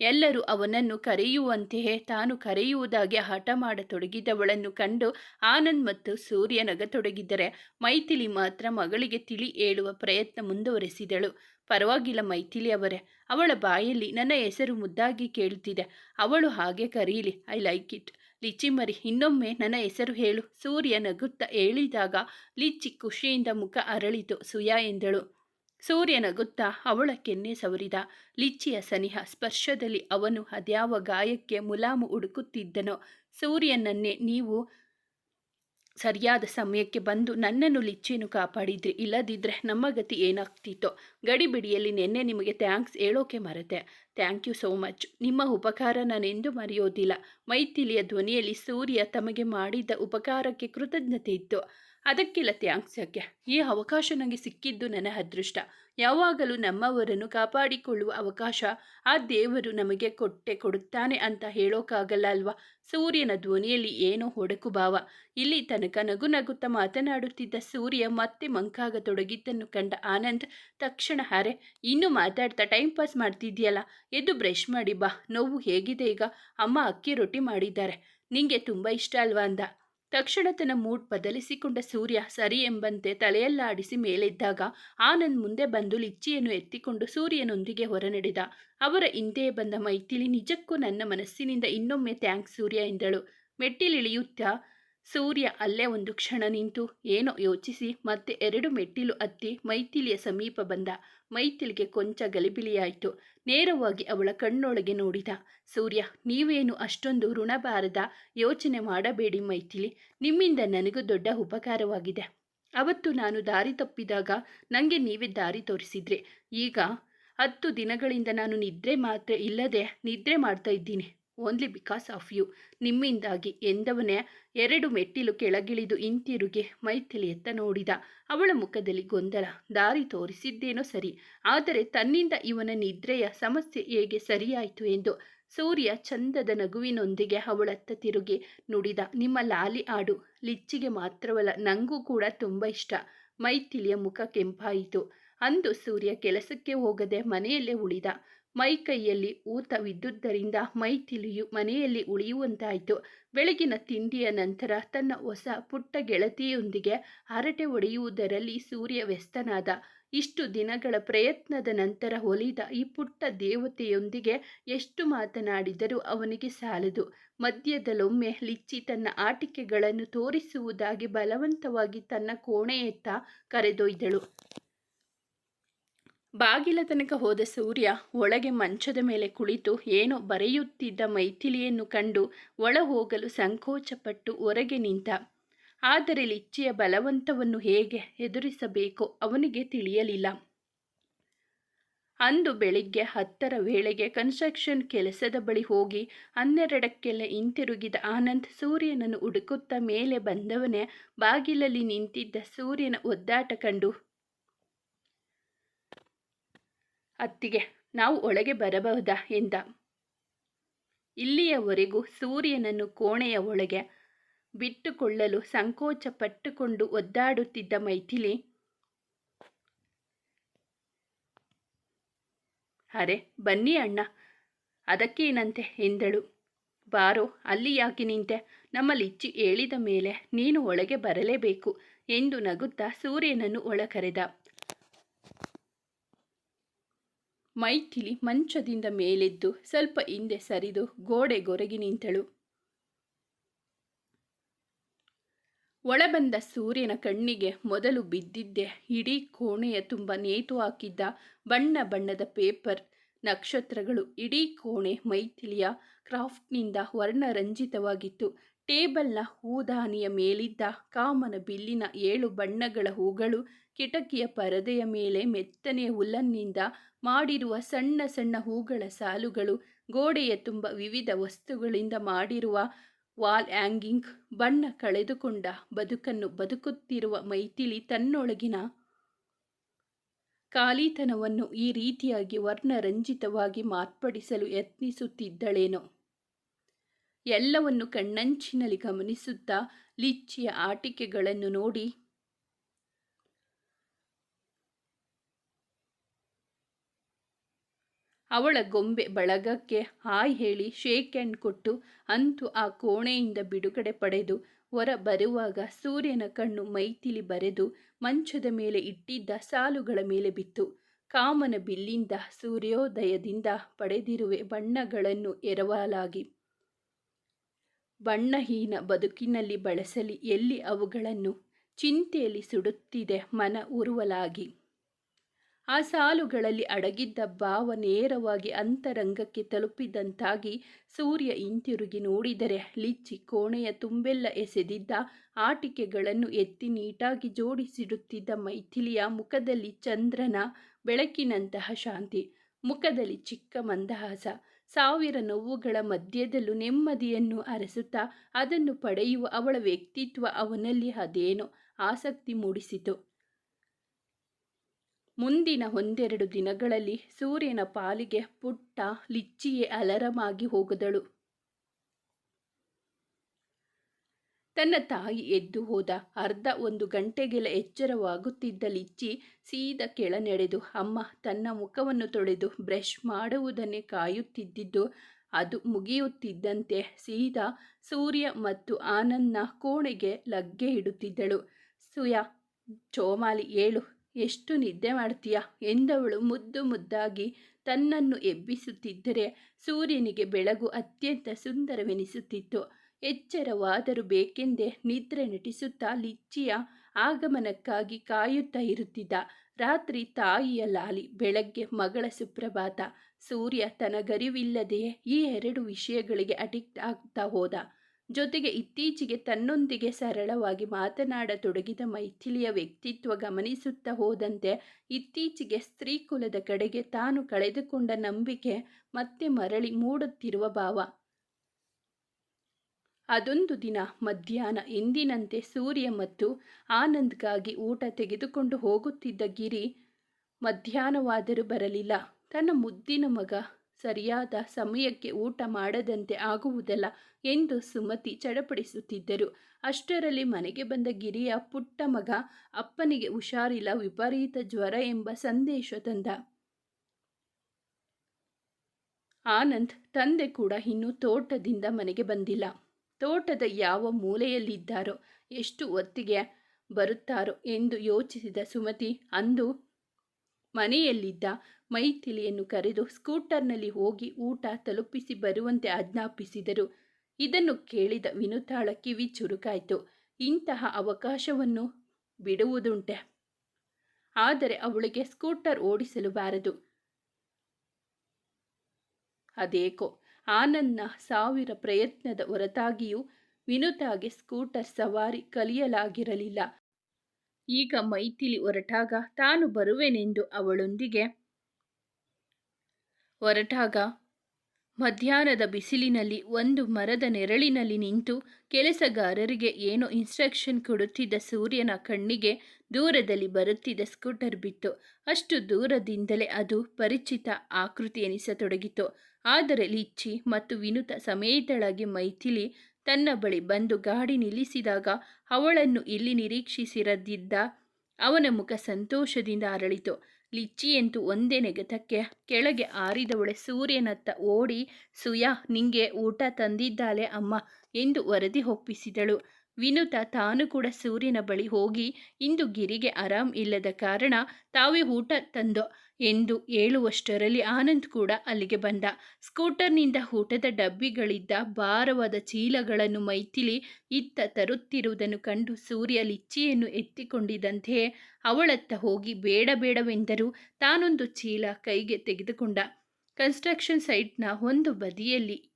ಎಲ್ಲರೂ ಅವನನ್ನು ಕರೆಯುವಂತೆಯೇ ತಾನು ಕರೆಯುವುದಾಗಿ ಹಠ ಮಾಡತೊಡಗಿದವಳನ್ನು ಕಂಡು ಆನಂದ್ ಮತ್ತು ಸೂರ್ಯ ನಗತೊಡಗಿದ್ದರೆ ಮೈಥಿಲಿ ಮಾತ್ರ ಮಗಳಿಗೆ ತಿಳಿ ಹೇಳುವ ಪ್ರಯತ್ನ ಮುಂದುವರೆಸಿದಳು. ಪರವಾಗಿಲ್ಲ ಮೈಥಿಲಿ ಅವರೇ. ಅವಳ ಬಾಯಲ್ಲಿ ನನ್ನ ಹೆಸರು ಮುದ್ದಾಗಿ ಕೇಳುತ್ತಿದೆ. ಅವಳು ಹಾಗೆ ಕರೀಲಿ ಐ ಲೈಕ್ ಇಟ್ ಲಿಚ್ಚಿ ಮರಿ, ಇನ್ನೊಮ್ಮೆ ನನ್ನ ಹೆಸರು ಹೇಳು. ಸೂರ್ಯ ನಗುತ್ತಾ ಹೇಳಿದಾಗ ಲಿಚ್ಚಿ ಖುಷಿಯಿಂದ ಮುಖ ಅರಳಿತು. ಸುಯಾ ಎಂದಳು. ಸೂರ್ಯ ನಗುತ್ತಾ ಅವಳ ಕೆನ್ನೆ ಸವರಿದ. ಲಿಚ್ಚಿಯ ಸನಿಹ ಸ್ಪರ್ಶದಲ್ಲಿ ಅವನು ಅದ್ಯಾವ ಗಾಯಕ್ಕೆ ಮುಲಾಮು ಹುಡುಕುತ್ತಿದ್ದನೋ. ಸೂರ್ಯನನ್ನೇ ನೀವು ಸರಿಯಾದ ಸಮಯಕ್ಕೆ ಬಂದು ನನ್ನನ್ನು ಲಿಚ್ಚಿನೂ ಕಾಪಾಡಿದ್ರಿ. ಇಲ್ಲದಿದ್ದರೆ ನಮ್ಮ ಗತಿ ಏನಾಗ್ತಿತ್ತೋ? ಗಡಿಬಿಡಿಯಲ್ಲಿ ನಿನ್ನೆ ನಿಮಗೆ ಥ್ಯಾಂಕ್ಸ್ ಹೇಳೋಕೆ ಮರೆತೆ. Thank you so much. ನಿಮ್ಮ ಉಪಕಾರ ನಾನೆಂದು ಮರೆಯೋದಿಲ್ಲ. ಮೈಥಿಲಿಯ ಧ್ವನಿಯಲ್ಲಿ ಸೂರ್ಯ ತಮಗೆ ಮಾಡಿದ್ದ ಉಪಕಾರಕ್ಕೆ ಕೃತಜ್ಞತೆ ಇತ್ತು. ಅದಕ್ಕೆಲ್ಲ ಥ್ಯಾಂಕ್ಸ್ ಯಾಕೆ ಈ ಅವಕಾಶ ನನಗೆ ಸಿಕ್ಕಿದ್ದು ನನ್ನ ಅದೃಷ್ಟ. ಯಾವಾಗಲೂ ನಮ್ಮವರನ್ನು ಕಾಪಾಡಿಕೊಳ್ಳುವ ಅವಕಾಶ ಆ ದೇವರು ನಮಗೆ ಕೊಟ್ಟೆ ಕೊಡುತ್ತಾನೆ ಅಂತ ಹೇಳೋಕ್ಕಾಗಲ್ಲ ಅಲ್ವಾ? ಸೂರ್ಯನ ಧ್ವನಿಯಲ್ಲಿ ಏನೋ ಹೊಡಕು ಭಾವ. ಇಲ್ಲಿ ತನಕ ನಗು ನಗುತ್ತ ಮಾತನಾಡುತ್ತಿದ್ದ ಸೂರ್ಯ ಮತ್ತೆ ಮಂಕಾಗ ತೊಡಗಿದ್ದನ್ನು ಕಂಡ ಆನಂದ್ ತಕ್ಷಣ ಹಾರೆ, ಇನ್ನೂ ಮಾತಾಡ್ತಾ ಟೈಮ್ ಪಾಸ್ ಮಾಡ್ತಿದ್ಯಲ್ಲ ಎದ್ದು ಬ್ರಷ್ ಮಾಡಿ ಬಾ. ನೋವು ಹೇಗಿದೆ ಈಗ? ಅಮ್ಮ ಅಕ್ಕಿ ರೊಟ್ಟಿ ಮಾಡಿದ್ದಾರೆ. ನಿಂಗೆ ತುಂಬ ಇಷ್ಟ ಅಲ್ವಾ? ಅಂದ. ತಕ್ಷಣ ತನ್ನ ಮೂಡ್ ಬದಲಿಸಿಕೊಂಡ ಸೂರ್ಯ ಸರಿ ಎಂಬಂತೆ ತಲೆಯಲ್ಲಾಡಿಸಿ ಮೇಲೆದ್ದಾಗ ಆನಂದ್ ಮುಂದೆ ಬಂದು ಲಿಚ್ಚಿಯನ್ನು ಎತ್ತಿಕೊಂಡು ಸೂರ್ಯನೊಂದಿಗೆ ಹೊರನಡೆದ. ಅವರ ಹಿಂದೆ ಬಂದ ಮೈಥಿಲಿ ನಿಜಕ್ಕೂ ನನ್ನ ಮನಸ್ಸಿನಿಂದ ಇನ್ನೊಮ್ಮೆ ಥ್ಯಾಂಕ್ಸ್ ಸೂರ್ಯ ಎಂದಳು. ಮೆಟ್ಟಿಲಿಳಿಯುತ್ತಾ ಸೂರ್ಯ ಅಲ್ಲೇ ಒಂದು ಕ್ಷಣ ನಿಂತು, ಏನೋ ಯೋಚಿಸಿ, ಮತ್ತೆ ಎರಡು ಮೆಟ್ಟಿಲು ಹತ್ತಿ ಮೈಥಿಲಿಯ ಸಮೀಪ ಬಂದ. ಮೈಥಿಲಿಗೆ ಕೊಂಚ ಗಲಿಬಿಲಿಯಾಯಿತು. ನೇರವಾಗಿ ಅವಳ ಕಣ್ಣೊಳಗೆ ನೋಡಿದ. ಸೂರ್ಯ, ನೀವೇನು ಅಷ್ಟೊಂದು ಋಣಬಾರದ ಯೋಚನೆ ಮಾಡಬೇಡಿ ಮೈಥಿಲಿ. ನಿಮ್ಮಿಂದ ನನಗೂ ದೊಡ್ಡ ಉಪಕಾರವಾಗಿದೆ. ಅವತ್ತು ನಾನು ದಾರಿ ತಪ್ಪಿದಾಗ ನನಗೆ ನೀವೇ ದಾರಿ ತೋರಿಸಿದ್ರಿ. ಈಗ ಹತ್ತು ದಿನಗಳಿಂದ ನಾನು ನಿದ್ರೆ ಮಾತ್ರ ಇಲ್ಲದೆ ನಿದ್ರೆ ಮಾಡ್ತಾ ಇದ್ದೀನಿ. ಓನ್ಲಿ ಬಿಕಾಸ್ ಆಫ್ ಯು ನಿಮ್ಮಿಂದಾಗಿ ಎಂದವನೇ ಎರಡು ಮೆಟ್ಟಿಲು ಕೆಳಗಿಳಿದು ಹಿಂತಿರುಗಿ ಮೈಥಿಲಿಯತ್ತ ನೋಡಿದ. ಅವಳ ಮುಖದಲ್ಲಿ ಗೊಂದಲ. ದಾರಿ ತೋರಿಸಿದ್ದೇನೋ ಸರಿ. ಆದರೆ ತನ್ನಿಂದ ಇವನ ನಿದ್ರೆಯ ಸಮಸ್ಯೆ ಹೇಗೆ ಸರಿಯಾಯಿತು ಎಂದು ಸೂರ್ಯ ಚಂದದ ನಗುವಿನೊಂದಿಗೆ ಅವಳತ್ತ ತಿರುಗಿ ನುಡಿದ. ನಿಮ್ಮ ಲಾಲಿ ಆಡು. ಲಿಚ್ಚಿಗೆ ಮಾತ್ರವಲ್ಲ, ನಂಗೂ ಕೂಡ ತುಂಬ ಇಷ್ಟ. ಮೈಥಿಲಿಯ ಮುಖ ಕೆಂಪಾಯಿತು. ಅಂದು ಸೂರ್ಯ ಕೆಲಸಕ್ಕೆ ಹೋಗದೆ ಮನೆಯಲ್ಲೇ ಉಳಿದ. ಮೈ ಕೈಯಲ್ಲಿ ಊತವಿದ್ದುದರಿಂದ ಮೈಥಿಲಿಯು ಮನೆಯಲ್ಲಿ ಉಳಿಯುವಂತಾಯಿತು. ಬೆಳಗಿನ ತಿಂಡಿಯ ನಂತರ ತನ್ನ ಹೊಸ ಪುಟ್ಟ ಗೆಳತಿಯೊಂದಿಗೆ ಹರಟೆ ಹೊಡೆಯುವುದರಲ್ಲಿ ಸೂರ್ಯ ವ್ಯಸ್ತನಾದ. ಇಷ್ಟು ದಿನಗಳ ಪ್ರಯತ್ನದ ನಂತರ ಒಲಿದ ಈ ಪುಟ್ಟ ದೇವತೆಯೊಂದಿಗೆ ಎಷ್ಟು ಮಾತನಾಡಿದರೂ ಅವನಿಗೆ ಸಾಲದು. ಮಧ್ಯದಲ್ಲೊಮ್ಮೆ ಲಿಚ್ಚಿ ತನ್ನ ಆಟಿಕೆಗಳನ್ನು ತೋರಿಸುವುದಾಗಿ ಬಲವಂತವಾಗಿ ತನ್ನ ಕೋಣೆಯತ್ತ ಕರೆದೊಯ್ದಳು. ಬಾಗಿಲ ತನಕ ಹೋದ ಸೂರ್ಯ ಒಳಗೆ ಮಂಚದ ಮೇಲೆ ಕುಳಿತು ಏನೋ ಬರೆಯುತ್ತಿದ್ದ ಮೈಥಿಲಿಯನ್ನು ಕಂಡು ಒಳ ಹೋಗಲು ಸಂಕೋಚಪಟ್ಟು ಹೊರಗೆ ನಿಂತ ಆದರೆ ಲಿಚ್ಚಿಯ ಬಲವಂತವನ್ನು ಹೇಗೆ ಎದುರಿಸಬೇಕೋ ಅವನಿಗೆ ತಿಳಿಯಲಿಲ್ಲ. ಅಂದು ಬೆಳಿಗ್ಗೆ ಹತ್ತರ ವೇಳೆಗೆ ಕನ್ಸ್ಟ್ರಕ್ಷನ್ ಕೆಲಸದ ಬಳಿ ಹೋಗಿ ಹನ್ನೆರಡಕ್ಕೆಲ್ಲ ಹಿಂತಿರುಗಿದ ಆನಂದ್ ಸೂರ್ಯನನ್ನು ಹುಡುಕುತ್ತಾ ಮೇಲೆ ಬಂದವನೇ ಬಾಗಿಲಲ್ಲಿ ನಿಂತಿದ್ದ ಸೂರ್ಯನ ಒದ್ದಾಟ ಕಂಡು ಅತ್ತಿಗೆ, ನಾವು ಒಳಗೆ ಬರಬಹುದಾ ಎಂದ. ಇಲ್ಲಿಯವರೆಗೂ ಸೂರ್ಯನನ್ನು ಕೋಣೆಯ ಒಳಗೆ ಬಿಟ್ಟುಕೊಳ್ಳಲು ಸಂಕೋಚ ಪಟ್ಟುಕೊಂಡು ಒದ್ದಾಡುತ್ತಿದ್ದ ಮೈಥಿಲಿ, ಅರೆ, ಬನ್ನಿ ಅಣ್ಣ, ಅದಕ್ಕೇನಂತೆ? ಎಂದಳು. ಬಾರೋ, ಅಲ್ಲಿ ಯಾಕೆ ನಿಂತೆ? ನಮ್ಮ ಲಿಚ್ಚಿ ಹೇಳಿದ ಮೇಲೆ ನೀನು ಒಳಗೆ ಬರಲೇಬೇಕು ಎಂದು ನಗುತ್ತಾ ಸೂರ್ಯನನ್ನು ಒಳ ಕರೆದ ಮೈಥಿಲಿ ಮಂಚದಿಂದ ಮೇಲೆದ್ದು ಸ್ವಲ್ಪ ಹಿಂದೆ ಸರಿದು ಗೋಡೆಗೊರಗಿ ನಿಂತಳು. ಒಳಬಂದ ಸೂರ್ಯನ ಕಣ್ಣಿಗೆ ಮೊದಲು ಬಿದ್ದಿದ್ದೆ. ಇಡೀ ಕೋಣೆಯ ತುಂಬ ನೇತು ಹಾಕಿದ್ದ ಬಣ್ಣ ಬಣ್ಣದ ಪೇಪರ್, ನಕ್ಷತ್ರಗಳು ಇಡೀ ಕೋಣೆ ಮೈಥಿಲಿಯ ಕ್ರಾಫ್ಟ್ನಿಂದ ವರ್ಣರಂಜಿತವಾಗಿತ್ತು. ಟೇಬಲ್ನ ಹೂದಾನಿಯ ಮೇಲಿದ್ದ ಕಾಮನ ಬಿಲ್ಲಿನ ಏಳು ಬಣ್ಣಗಳ ಹೂಗಳು ಕಿಟಕಿಯ ಪರದೆಯ ಮೇಲೆ ಮೆತ್ತನೆಯ ಹುಲ್ಲನ್ನಿಂದ ಮಾಡಿರುವ ಸಣ್ಣ ಸಣ್ಣ ಹೂಗಳ ಸಾಲುಗಳು, ಗೋಡೆಯ ತುಂಬ ವಿವಿಧ ವಸ್ತುಗಳಿಂದ ಮಾಡಿರುವ ವಾಲ್ ಹ್ಯಾಂಗಿಂಗ್, ಬಣ್ಣ ಕಳೆದುಕೊಂಡ ಬದುಕನ್ನು ಬದುಕುತ್ತಿರುವ ಮೈಥಿಲಿ ತನ್ನೊಳಗಿನ ಖಾಲಿತನವನ್ನು ಈ ರೀತಿಯಾಗಿ ವರ್ಣರಂಜಿತವಾಗಿ ಮಾರ್ಪಡಿಸಲು ಯತ್ನಿಸುತ್ತಿದ್ದಳೇನೋ. ಎಲ್ಲವನ್ನು ಕಣ್ಣಂಚಿನಲ್ಲಿ ಗಮನಿಸುತ್ತಾ ಲಿಚ್ಚಿಯ ಆಟಿಕೆಗಳನ್ನು ನೋಡಿ ಅವಳ ಗೊಂಬೆ ಬಳಗಕ್ಕೆ ಹಾಯ್ ಹೇಳಿ ಶೇಕ್ ಹ್ಯಾಂಡ್ ಕೊಟ್ಟು ಅಂತೂ ಆ ಕೋಣೆಯಿಂದ ಬಿಡುಗಡೆ ಪಡೆದು ಹೊರ ಬರುವಾಗ ಸೂರ್ಯನ ಕಣ್ಣು ಮೈತಿಲಿ ಬರೆದು ಮಂಚದ ಮೇಲೆ ಇಟ್ಟಿದ್ದ ಸಾಲುಗಳ ಮೇಲೆ ಬಿತ್ತು. ಕಾಮನ ಬಿಲ್ಲಿಂದ ಸೂರ್ಯೋದಯದಿಂದ ಪಡೆದಿರುವೆ ಬಣ್ಣಗಳನ್ನು ಎರವಲಾಗಿ. ಬಣ್ಣಹೀನ ಬದುಕಿನಲ್ಲಿ ಬಳಸಲಿ ಎಲ್ಲಿ ಅವುಗಳನ್ನು ಚಿಂತೆಯಲ್ಲಿ ಸುಡುತ್ತಿದೆ ಮನ ಉರುವಲಾಗಿ. ಆ ಸಾಲುಗಳಲ್ಲಿ ಅಡಗಿದ್ದ ಭಾವ ನೇರವಾಗಿ ಅಂತರಂಗಕ್ಕೆ ತಲುಪಿದಂತಾಗಿ ಸೂರ್ಯ ಹಿಂತಿರುಗಿ ನೋಡಿದರೆ ಲಿಚ್ಚಿ ಕೋಣೆಯ ತುಂಬೆಲ್ಲ ಎಸೆದಿದ್ದ ಆಟಿಕೆಗಳನ್ನು ಎತ್ತಿ ನೀಟಾಗಿ ಜೋಡಿಸಿಡುತ್ತಿದ್ದ ಮೈಥಿಲಿಯ ಮುಖದಲ್ಲಿ ಚಂದ್ರನ ಬೆಳಕಿನಂತಹ ಶಾಂತಿ, ಮುಖದಲ್ಲಿ ಚಿಕ್ಕ ಮಂದಹಾಸ. ಸಾವಿರ ನೋವುಗಳ ಮಧ್ಯದಲ್ಲೂ ನೆಮ್ಮದಿಯನ್ನು ಅರಸುತ್ತಾ ಅದನ್ನು ಪಡೆಯುವ ಅವಳ ವ್ಯಕ್ತಿತ್ವ ಅವನಲ್ಲಿ ಅದೇನೋ ಆಸಕ್ತಿ ಮೂಡಿಸಿತು. ಮುಂದಿನ ಒಂದೆರಡು ದಿನಗಳಲ್ಲಿ ಸೂರ್ಯನ ಪಾಲಿಗೆ ಪುಟ್ಟ ಲಿಚ್ಚಿಯೇ ಅಲರಮಾಗಿ ಹೋಗದಳು. ತನ್ನ ತಾಯಿ ಎದ್ದು ಹೋದ ಅರ್ಧ ಒಂದು ಗಂಟೆಗೆಲ್ಲ ಎಚ್ಚರವಾಗುತ್ತಿದ್ದ ಲಿಚ್ಚಿ ಸೀದ ಕೆಳ ನಡೆದು ಅಮ್ಮ ತನ್ನ ಮುಖವನ್ನು ತೊಳೆದು ಬ್ರಷ್ ಮಾಡುವುದನ್ನೇ ಕಾಯುತ್ತಿದ್ದಿದ್ದು ಅದು ಮುಗಿಯುತ್ತಿದ್ದಂತೆ ಸೀದಾ ಸೂರ್ಯ ಮತ್ತು ಆನಂದ್ನ ಕೋಣೆಗೆ ಲಗ್ಗೆ ಇಡುತ್ತಿದ್ದಳು. ಸುಯ, ಚೋಮಾಲಿ, ಏಳು ಎಷ್ಟು ನಿದ್ದೆ ಮಾಡ್ತೀಯ? ಎಂದವಳು ಮುದ್ದು ಮುದ್ದಾಗಿ ತನ್ನನ್ನು ಎಬ್ಬಿಸುತ್ತಿದ್ದರೆ ಸೂರ್ಯನಿಗೆ ಬೆಳಗು ಅತ್ಯಂತ ಸುಂದರವೆನಿಸುತ್ತಿತ್ತು. ಎಚ್ಚರವಾದರೂ ಬೇಕೆಂದೇ ನಿದ್ರೆ ನಟಿಸುತ್ತಾ ಲಿಚ್ಚಿಯ ಆಗಮನಕ್ಕಾಗಿ ಕಾಯುತ್ತಾ ಇರುತ್ತಿದ್ದ ರಾತ್ರಿ ತಾಯಿಯ ಲಾಲಿ, ಬೆಳಗ್ಗೆ ಮಗಳ ಸುಪ್ರಭಾತ. ಸೂರ್ಯ ತನಗರಿವಿಲ್ಲದೆಯೇ ಈ ಎರಡು ವಿಷಯಗಳಿಗೆ ಅಡಿಕ್ಟ್ ಆಗ್ತಾ ಹೋದ. ಜೊತೆಗೆ ಇತ್ತೀಚೆಗೆ ತನ್ನೊಂದಿಗೆ ಸರಳವಾಗಿ ಮಾತನಾಡತೊಡಗಿದ ಮೈಥಿಲಿಯ ವ್ಯಕ್ತಿತ್ವ ಗಮನಿಸುತ್ತಾ ಹೋದಂತೆ ಇತ್ತೀಚೆಗೆ ಸ್ತ್ರೀಕುಲದ ಕಡೆಗೆ ತಾನು ಕಳೆದುಕೊಂಡ ನಂಬಿಕೆ ಮತ್ತೆ ಮರಳಿ ಮೂಡುತ್ತಿರುವ ಭಾವ. ಅದೊಂದು ದಿನ ಮಧ್ಯಾಹ್ನ ಎಂದಿನಂತೆ ಸೂರ್ಯ ಮತ್ತು ಆನಂದ್ಗಾಗಿ ಊಟ ತೆಗೆದುಕೊಂಡು ಹೋಗುತ್ತಿದ್ದ ಗಿರಿ ಮಧ್ಯಾಹ್ನವಾದರೂ ಬರಲಿಲ್ಲ. ತನ್ನ ಮುದ್ದಿನ ಮಗ ಸರಿಯಾದ ಸಮಯಕ್ಕೆ ಊಟ ಮಾಡದಂತೆ ಆಗುವುದಲ್ಲ ಎಂದು ಸುಮತಿ ಚಡಪಡಿಸುತ್ತಿದ್ದರು. ಅಷ್ಟರಲ್ಲಿ ಮನೆಗೆ ಬಂದ ಗಿರಿಯ ಪುಟ್ಟ ಮಗ ಅಪ್ಪನಿಗೆ ಹುಷಾರಿಲ್ಲ, ವಿಪರೀತ ಜ್ವರ ಎಂಬ ಸಂದೇಶ ತಂದ. ಆನಂದ್ ತಂದೆ ಕೂಡ ಇನ್ನೂ ತೋಟದಿಂದ ಮನೆಗೆ ಬಂದಿಲ್ಲ. ತೋಟದ ಯಾವ ಮೂಲೆಯಲ್ಲಿದ್ದಾರೋ, ಎಷ್ಟು ಹೊತ್ತಿಗೆ ಬರುತ್ತಾರೋ ಎಂದು ಯೋಚಿಸಿದ ಸುಮತಿ, ಅಂದು ಮನೆಯಲ್ಲಿದ್ದ ಮೈಥಿಲಿಯನ್ನು ಕರೆದು ಸ್ಕೂಟರ್ನಲ್ಲಿ ಹೋಗಿ ಊಟ ತಲುಪಿಸಿ ಬರುವಂತೆ ಆಜ್ಞಾಪಿಸಿದರು. ಇದನ್ನು ಕೇಳಿದ ವಿನುತಾಳ ಕಿವಿ ಚುರುಕಾಯಿತು ಇಂತಹ ಅವಕಾಶವನ್ನು ಬಿಡುವುದುಂಟೆ. ಆದರೆ ಅವಳಿಗೆ ಸ್ಕೂಟರ್ ಓಡಿಸಲು ಬಾರದು. ಅದೇಕೋ ಆನಂದ್ನ ಸಾವಿರ ಪ್ರಯತ್ನದ ಹೊರತಾಗಿಯೂ ವಿನುತಾಗೆ ಸ್ಕೂಟರ್ ಸವಾರಿ ಕಲಿಯಲಾಗಿರಲಿಲ್ಲ. ಈಗ ಮೈಥಿಲಿ ಹೊರಟಾಗ ತಾನು ಬರುವೆನೆಂದು ಅವಳೊಂದಿಗೆ. ಹೊರಟಾಗ ಮಧ್ಯಾಹ್ನದ ಬಿಸಿಲಿನಲ್ಲಿ ಒಂದು ಮರದ ನೆರಳಿನಲ್ಲಿ ನಿಂತು ಕೆಲಸಗಾರರಿಗೆ ಏನೋ ಇನ್ಸ್ಟ್ರಕ್ಷನ್ ಕೊಡುತ್ತಿದ್ದ ಸೂರ್ಯನ ಕಣ್ಣಿಗೆ ದೂರದಲ್ಲಿ ಬರುತ್ತಿದ್ದ ಸ್ಕೂಟರ್ ಬಿತ್ತು. ಅಷ್ಟು ದೂರದಿಂದಲೇ ಅದು ಪರಿಚಿತ ಆಕೃತಿ ಎನಿಸತೊಡಗಿತು. ಆದರೆ ಲಿಚ್ಚಿ ಮತ್ತು ವಿನುತ ಸಮೇತಳಾಗಿ ಮೈಥಿಲಿ ತನ್ನ ಬಳಿ ಬಂದು ಗಾಡಿ ನಿಲ್ಲಿಸಿದಾಗ ಅವಳನ್ನು ಇಲ್ಲಿ ನಿರೀಕ್ಷಿಸಿರದಿದ್ದ ಅವನ ಮುಖ ಸಂತೋಷದಿಂದ ಅರಳಿತು. ಲಿಚ್ಚಿಯಂತೂ ಒಂದೇ ನೆಗತಕ್ಕೆ ಕೆಳಗೆ ಆರಿದವಳೆ ಸೂರ್ಯನತ್ತ ಓಡಿ, ಸುಯಾ, ನಿಂಗೆ ಊಟ ತಂದಿದ್ದಾಳೆ ಅಮ್ಮ ಎಂದು ವರದಿ ಒಪ್ಪಿಸಿದಳು. ವಿನುತ ತಾನು ಕೂಡ ಸೂರ್ಯನ ಬಳಿ ಹೋಗಿ, ಇಂದು ಗಿರಿಗೆ ಆರಾಮ್ ಇಲ್ಲದ ಕಾರಣ ತಾವೇ ಊಟ ತಂದೋ? ಎಂದು ಹೇಳುವಷ್ಟರಲ್ಲಿ ಆನಂದ್ ಕೂಡ ಅಲ್ಲಿಗೆ ಬಂದ. ಸ್ಕೂಟರ್ನಿಂದ ಊಟದ ಡಬ್ಬಿಗಳಿದ್ದ ಭಾರವಾದ ಚೀಲಗಳನ್ನು ಮೈತಿಲಿ ಇತ್ತ ತರುತ್ತಿರುವುದನ್ನು ಕಂಡು ಸೂರ್ಯ ಲಿಚ್ಚಿಯನ್ನು ಎತ್ತಿಕೊಂಡಿದ್ದಂತೆಯೇ ಅವಳತ್ತ ಹೋಗಿ, ಬೇಡ, ಬೇಡವೆಂದರೂ. ತಾನೊಂದು ಚೀಲ ಕೈಗೆ ತೆಗೆದುಕೊಂಡ. ಕನ್ಸ್ಟ್ರಕ್ಷನ್ ಸೈಟ್ನ ಒಂದು ಬದಿಯಲ್ಲಿ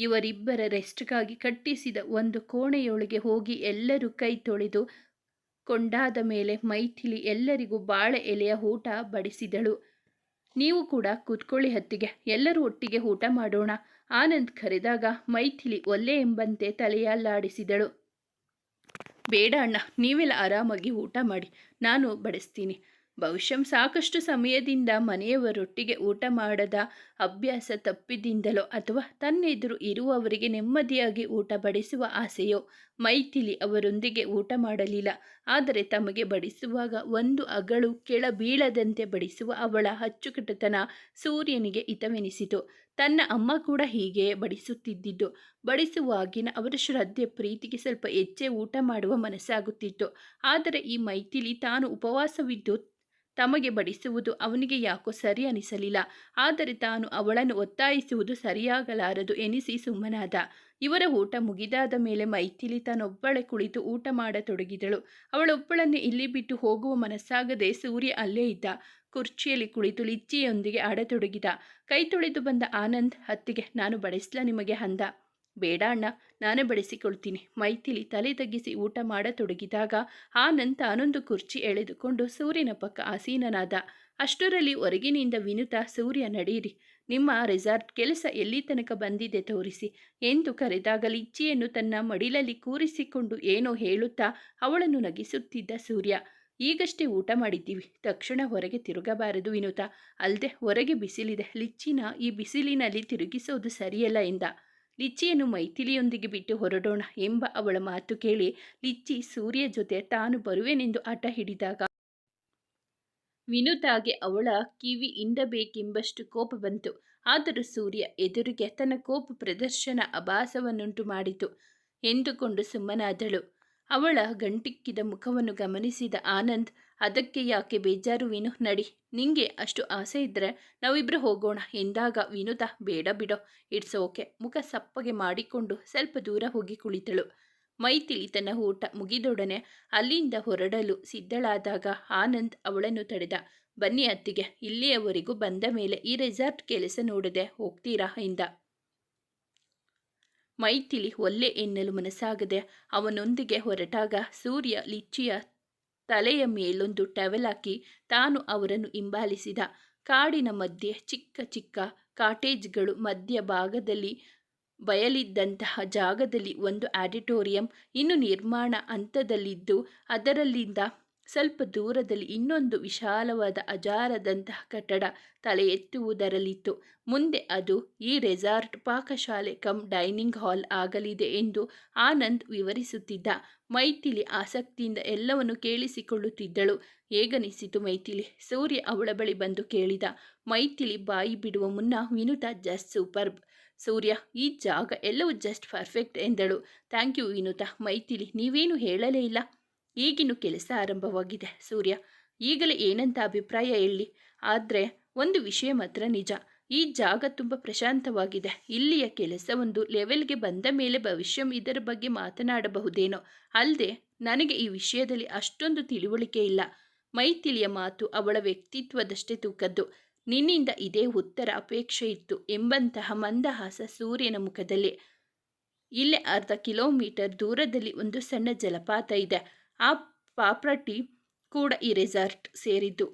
ಇವರಿಬ್ಬರ ರೆಸ್ಟ್ಗಾಗಿ ಕಟ್ಟಿಸಿದ ಒಂದು ಕೋಣೆಯೊಳಗೆ ಹೋಗಿ ಎಲ್ಲರೂ ಕೈ ತೊಳೆದು ಕೊಂಡಾದ ಮೇಲೆ ಮೈಥಿಲಿ ಎಲ್ಲರಿಗೂ ಬಾಳೆ ಎಲೆಯ ಊಟ ಬಡಿಸಿದಳು. ನೀವು ಕೂಡ ಕೂತ್ಕೊಳ್ಳಿ ಹತ್ತಿಗೆ ಎಲ್ಲರೂ ಒಟ್ಟಿಗೆ ಊಟ ಮಾಡೋಣ, ಆನಂದ್ ಕರೆದಾಗ ಮೈಥಿಲಿ ಒಲ್ಲೆ ಎಂಬಂತೆ ತಲೆಯಲ್ಲಾಡಿಸಿದಳು. ಬೇಡ ಅಣ್ಣ, ನೀವೆಲ್ಲ ಆರಾಮಾಗಿ ಊಟ ಮಾಡಿ, ನಾನು ಬಡಿಸ್ತೀನಿ. ಬಹುಶಃ ಸಾಕಷ್ಟು ಸಮಯದಿಂದ ಮನೆಯವರೊಟ್ಟಿಗೆ ಊಟ ಮಾಡದ ಅಭ್ಯಾಸ ತಪ್ಪಿದಿಂದಲೋ ಅಥವಾ ತನ್ನೆದುರು ಇರುವವರಿಗೆ ನೆಮ್ಮದಿಯಾಗಿ ಊಟ ಬಡಿಸುವ ಆಸೆಯೋ ಮೈಥಿಲಿ ಅವರೊಂದಿಗೆ ಊಟ ಮಾಡಲಿಲ್ಲ. ಆದರೆ ತಮಗೆ ಬಡಿಸುವಾಗ ಒಂದು ಅಗಳು ಕೆಳ ಬೀಳದಂತೆ ಬಡಿಸುವ ಅವಳ ಅಚ್ಚುಕಟ್ಟತನ ಸೂರ್ಯನಿಗೆ ಹಿತವೆನಿಸಿತು. ತನ್ನ ಅಮ್ಮ ಕೂಡ ಹೀಗೆ ಬಡಿಸುತ್ತಿದ್ದಿದ್ದು. ಬಡಿಸುವಾಗಿನ ಅವರ ಶ್ರದ್ಧೆ ಪ್ರೀತಿಗೆ ಸ್ವಲ್ಪ ಹೆಚ್ಚೆ ಊಟ ಮಾಡುವ ಮನಸ್ಸಾಗುತ್ತಿತ್ತು. ಆದರೆ ಈ ಮೈಥಿಲಿ ತಾನು ಉಪವಾಸವಿದ್ದು ತಮಗೆ ಬಡಿಸುವುದು ಅವನಿಗೆ ಯಾಕೋ ಸರಿ ಅನಿಸಲಿಲ್ಲ. ಆದರೆ ತಾನು ಅವಳನ್ನು ಒತ್ತಾಯಿಸುವುದು ಸರಿಯಾಗಲಾರದು ಎನಿಸಿ ಸುಮ್ಮನಾದ. ಇವರ ಊಟ ಮುಗಿದಾದ ಮೇಲೆ ಮೈಥಿಲಿ ತಾನೊಬ್ಬಳೆ ಕುಳಿತು ಊಟ ಮಾಡತೊಡಗಿದಳು. ಅವಳೊಬ್ಬಳನ್ನು ಇಲ್ಲಿ ಬಿಟ್ಟು ಹೋಗುವ ಮನಸ್ಸಾಗದೆ ಸೂರ್ಯ ಅಲ್ಲೇ ಇದ್ದ. ಕುರ್ಚಿಯಲ್ಲಿ ಕುಳಿತು ಲಿಚ್ಚಿಯೊಂದಿಗೆ ಆಡತೊಡಗಿದ. ಕೈ ತೊಳೆದು ಬಂದ ಆನಂದ್, ಹತ್ತಿಗೆ, ನಾನು ಬಡಿಸ್ಲ ನಿಮಗೆ ಅಂದ. ಬೇಡ ಅಣ್ಣ, ನಾನೇ ಬಡಿಸಿಕೊಳ್ತೀನಿ. ಮೈಥಿಲಿ ತಲೆ ತಗ್ಗಿಸಿ ಊಟ ಮಾಡತೊಡಗಿದಾಗ ಆನಂದ್ ತಾನೊಂದು ಕುರ್ಚಿ ಎಳೆದುಕೊಂಡು ಸೂರ್ಯನ ಪಕ್ಕ ಆಸೀನನಾದ. ಅಷ್ಟರಲ್ಲಿ ಹೊರಗಿನಿಂದ ವಿನುತ, ಸೂರ್ಯ ನಡೆಯಿರಿ ನಿಮ್ಮ ರೆಸಾರ್ಟ್ ಕೆಲಸ ಎಲ್ಲಿ ತನಕ ಬಂದಿದೆ ತೋರಿಸಿ. ಎಂದು ಕರೆದಾಗ ಲಿಚ್ಚಿಯನ್ನು ತನ್ನ ಮಡಿಲಲ್ಲಿ ಕೂರಿಸಿಕೊಂಡು ಏನೋ ಹೇಳುತ್ತಾ ಅವಳನ್ನು ನಗಿಸುತ್ತಿದ್ದ ಸೂರ್ಯ. ಈಗಷ್ಟೇ ಊಟ ಮಾಡಿದ್ದೀವಿ. ತಕ್ಷಣ ಹೊರಗೆ ತಿರುಗಬಾರದು ವಿನುತ. ಅಲ್ಲದೆ ಹೊರಗೆ ಬಿಸಿಲಿದೆ. ಲಿಚ್ಚಿನ ಈ ಬಿಸಿಲಿನಲ್ಲಿ ತಿರುಗಿಸೋದು ಸರಿಯಲ್ಲ ಎಂದ. ಲಿಚ್ಚಿಯನ್ನು ಮೈಥಿಲಿಯೊಂದಿಗೆ ಬಿಟ್ಟು ಹೊರಡೋಣ ಎಂಬ ಅವಳ ಮಾತು ಕೇಳಿ ಲಿಚ್ಚಿ ಸೂರ್ಯ ಜೊತೆ ತಾನು ಬರುವೆನೆಂದು ಆಟ ಹಿಡಿದಾಗ ವಿನುತಾಗೆ ಅವಳ ಕಿವಿ ಇಂಡಬೇಕೆಂಬಷ್ಟು ಕೋಪ ಬಂತು. ಆದರೂ ಸೂರ್ಯ ಎದುರಿಗೆ ತನ್ನ ಕೋಪ ಪ್ರದರ್ಶನ ಅಭಾಸವನ್ನುಂಟು ಮಾಡಿತು ಎಂದುಕೊಂಡು ಸುಮ್ಮನಾದಳು. ಅವಳ ಗಂಟಿಕ್ಕಿದ ಮುಖವನ್ನು ಗಮನಿಸಿದ ಆನಂದ್ ಅದಕ್ಕೆ ಯಾಕೆ ಬೇಜಾರು ವಿನು ನಡಿ. ನಿಂಗೆ ಅಷ್ಟು ಆಸೆ ಇದ್ದರೆ ನಾವಿಬ್ಬರು ಹೋಗೋಣ. ಎಂದಾಗ ವಿನುತ ಬೇಡ ಬಿಡೋ. It's okay. ಮುಖ ಸಪ್ಪಗೆ ಮಾಡಿಕೊಂಡು ಸ್ವಲ್ಪ ದೂರ ಹೋಗಿ ಕುಳಿತಳು. ಮೈಥಿಲಿ ತನ್ನ ಊಟ ಮುಗಿದೊಡನೆ ಅಲ್ಲಿಂದ ಹೊರಡಲು ಸಿದ್ಧಳಾದಾಗ ಆನಂದ್ ಅವಳನ್ನು ತಡೆದ. ಬನ್ನಿ ಅತ್ತಿಗೆ. ಇಲ್ಲಿಯವರೆಗೂ ಬಂದ ಮೇಲೆ ಈ ರೆಸಾರ್ಟ್ ಕೆಲಸ ನೋಡದೆ ಹೋಗ್ತೀರಾ ಎಂದ. ಮೈಥಿಲಿ ಒಲ್ಲೆ ಎನ್ನಲು ಮನಸ್ಸಾಗದೆ ಅವನೊಂದಿಗೆ ಹೊರಟಾಗ ಸೂರ್ಯ ಲಿಚ್ಚಿಯ ತಲೆಯ ಮೇಲೊಂದು ಟವೆಲ್ ಹಾಕಿ ತಾನು ಅವರನ್ನು ಹಿಂಬಾಲಿಸಿದ. ಕಾಡಿನ ಮಧ್ಯೆ ಚಿಕ್ಕ ಚಿಕ್ಕ ಕಾಟೇಜ್ಗಳು ಮಧ್ಯ ಭಾಗದಲ್ಲಿ ಬಯಲಿದ್ದಂತಹ ಜಾಗದಲ್ಲಿ ಒಂದು ಆಡಿಟೋರಿಯಂ, ಇನ್ನು ನಿರ್ಮಾಣ ಹಂತದಲ್ಲಿದ್ದು ಅದರಲ್ಲಿಂದ ಸ್ವಲ್ಪ ದೂರದಲ್ಲಿ ಇನ್ನೊಂದು ವಿಶಾಲವಾದ ಅಜಾರದಂತಹ ಕಟ್ಟಡ ತಲೆ ಎತ್ತುವುದರಲ್ಲಿತ್ತು. ಮುಂದೆ ಅದು ಈ ರೆಸಾರ್ಟ್ ಪಾಕಶಾಲೆ ಕಮ್ ಡೈನಿಂಗ್ ಹಾಲ್ ಆಗಲಿದೆ ಎಂದು ಆನಂದ್ ವಿವರಿಸುತ್ತಿದ್ದ. ಮೈಥಿಲಿ ಆಸಕ್ತಿಯಿಂದ ಎಲ್ಲವನ್ನು ಕೇಳಿಸಿಕೊಳ್ಳುತ್ತಿದ್ದಳು. ಹೇಗನಿಸಿತು ಮೈಥಿಲಿ? ಸೂರ್ಯ ಅವಳ ಬಳಿ ಬಂದು ಕೇಳಿದ. ಮೈಥಿಲಿ ಬಾಯಿ ಬಿಡುವ ಮುನ್ನ ವಿನುತಾ, ಜಸ್ಟ್ ಸೂಪರ್ಬ್. ಸೂರ್ಯ, ಈ ಜಾಗ ಎಲ್ಲವೂ ಜಸ್ಟ್ ಪರ್ಫೆಕ್ಟ್ ಎಂದಳು. Thank you Vinuta. ಮೈಥಿಲಿ ನೀವೇನು ಹೇಳಲೇ ಇಲ್ಲ. ಈಗಿನ್ನು ಕೆಲಸ ಆರಂಭವಾಗಿದೆ, ಸೂರ್ಯ. ಈಗಲೇ ಏನಂತ ಅಭಿಪ್ರಾಯ ಹೇಳಿ. ಆದರೆ, ಒಂದು ವಿಷಯ ಮಾತ್ರ ನಿಜ. ಈ ಜಾಗ ತುಂಬ ಪ್ರಶಾಂತವಾಗಿದೆ. ಇಲ್ಲಿಯ ಕೆಲಸ ಒಂದು ಲೆವೆಲ್ಗೆ ಬಂದ ಮೇಲೆ ಭವಿಷ್ಯ ಇದರ ಬಗ್ಗೆ ಮಾತನಾಡಬಹುದೇನೋ. ಅಲ್ಲದೆ ನನಗೆ ಈ ವಿಷಯದಲ್ಲಿ ಅಷ್ಟೊಂದು ತಿಳುವಳಿಕೆ ಇಲ್ಲ. ಮೈಥಿಲಿಯ ಮಾತು ಅವಳ ವ್ಯಕ್ತಿತ್ವದಷ್ಟೇ ತೂಕದ್ದು. ನಿನ್ನಿಂದ ಇದೇ ಉತ್ತರ ಅಪೇಕ್ಷೆ ಇತ್ತು ಎಂಬಂತಹ ಮಂದಹಾಸ ಸೂರ್ಯನ ಮುಖದಲ್ಲಿ. ಇಲ್ಲೇ ಅರ್ಧ ಕಿಲೋಮೀಟರ್ ದೂರದಲ್ಲಿ ಒಂದು ಸಣ್ಣ ಜಲಪಾತ ಇದೆ. ಆ ಪ್ರಾಪರ್ಟಿ ಕೂಡ ಈ ರೆಸಾರ್ಟ್ ಸೇರಿದ್ದು.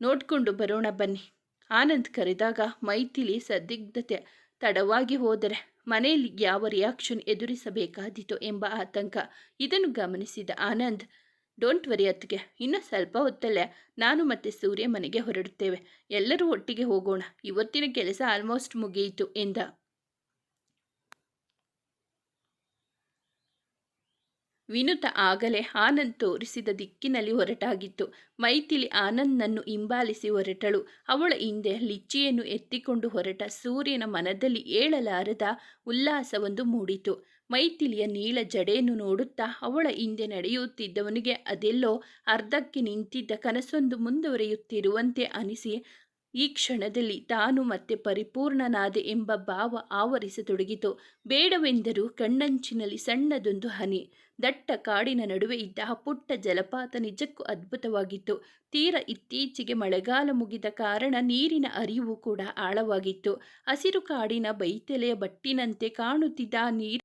ನೋಡ್ಕೊಂಡು ಬರೋಣ ಬನ್ನಿ. ಆನಂದ್ ಕರೆದಾಗ ಮೈಥಿಲಿ ಸದಿಗ್ಧತೆ ತಡವಾಗಿ ಹೋದರೆ ಮನೆಯಲ್ಲಿ ಯಾವ ರಿಯಾಕ್ಷನ್ ಎದುರಿಸಬೇಕಾದೀತು ಎಂಬ ಆತಂಕ. ಇದನ್ನು ಗಮನಿಸಿದ ಆನಂದ್ ಡೋಂಟ್ ವರಿ ಅತ್ತಿಗೆ, ಇನ್ನು ಸ್ವಲ್ಪ ಹೊತ್ತಲ್ಲೇ ನಾನು ಮತ್ತೆ ಸೂರ್ಯ ಮನೆಗೆ ಹೊರಡುತ್ತೇವೆ. ಎಲ್ಲರೂ ಒಟ್ಟಿಗೆ ಹೋಗೋಣ. ಇವತ್ತಿನ ಕೆಲಸ ಆಲ್ಮೋಸ್ಟ್ ಮುಗಿಯಿತು ಎಂದ. ವಿನುತ ಆಗಲೇ ಆನಂದ್ ತೋರಿಸಿದ ದಿಕ್ಕಿನಲ್ಲಿ ಹೊರಟಾಗಿತ್ತು. ಮೈಥಿಲಿ ಆನಂದ್ನನ್ನು ಹಿಂಬಾಲಿಸಿ ಹೊರಟಳು. ಅವಳ ಹಿಂದೆ ಲಿಚ್ಚಿಯನ್ನು ಎತ್ತಿಕೊಂಡು ಹೊರಟ ಸೂರ್ಯನ ಮನದಲ್ಲಿ ಏಳಲಾರದ ಉಲ್ಲಾಸವೊಂದು ಮೂಡಿತು. ಮೈಥಿಲಿಯ ನೀಳ ಜಡೆಯನ್ನು ನೋಡುತ್ತಾ ಅವಳ ಹಿಂದೆ ನಡೆಯುತ್ತಿದ್ದವನಿಗೆ ಅದೆಲ್ಲೋ ಅರ್ಧಕ್ಕೆ ನಿಂತಿದ್ದ ಕನಸೊಂದು ಮುಂದುವರಿಯುತ್ತಿರುವಂತೆ ಅನಿಸಿ, ಈ ಕ್ಷಣದಲ್ಲಿ ತಾನು ಮತ್ತೆ ಪರಿಪೂರ್ಣನಾದೆ ಎಂಬ ಭಾವ ಆವರಿಸತೊಡಗಿತು. ಬೇಡವೆಂದರೂ ಕಣ್ಣಂಚಿನಲ್ಲಿ ಸಣ್ಣದೊಂದು ಹನಿ. ದಟ್ಟ ಕಾಡಿನ ನಡುವೆ ಇದ್ದ ಪುಟ್ಟ ಜಲಪಾತ ನಿಜಕ್ಕೂ ಅದ್ಭುತವಾಗಿತ್ತು. ತೀರ ಇತ್ತೀಚೆಗೆ ಮಳೆಗಾಲ ಮುಗಿದ ಕಾರಣ ನೀರಿನ ಅರಿವು ಕೂಡ ಆಳವಾಗಿತ್ತು. ಹಸಿರು ಕಾಡಿನ ಬೈತೆಲೆಯ ಬಟ್ಟಿನಂತೆ ಕಾಣುತ್ತಿದ್ದ ನೀರು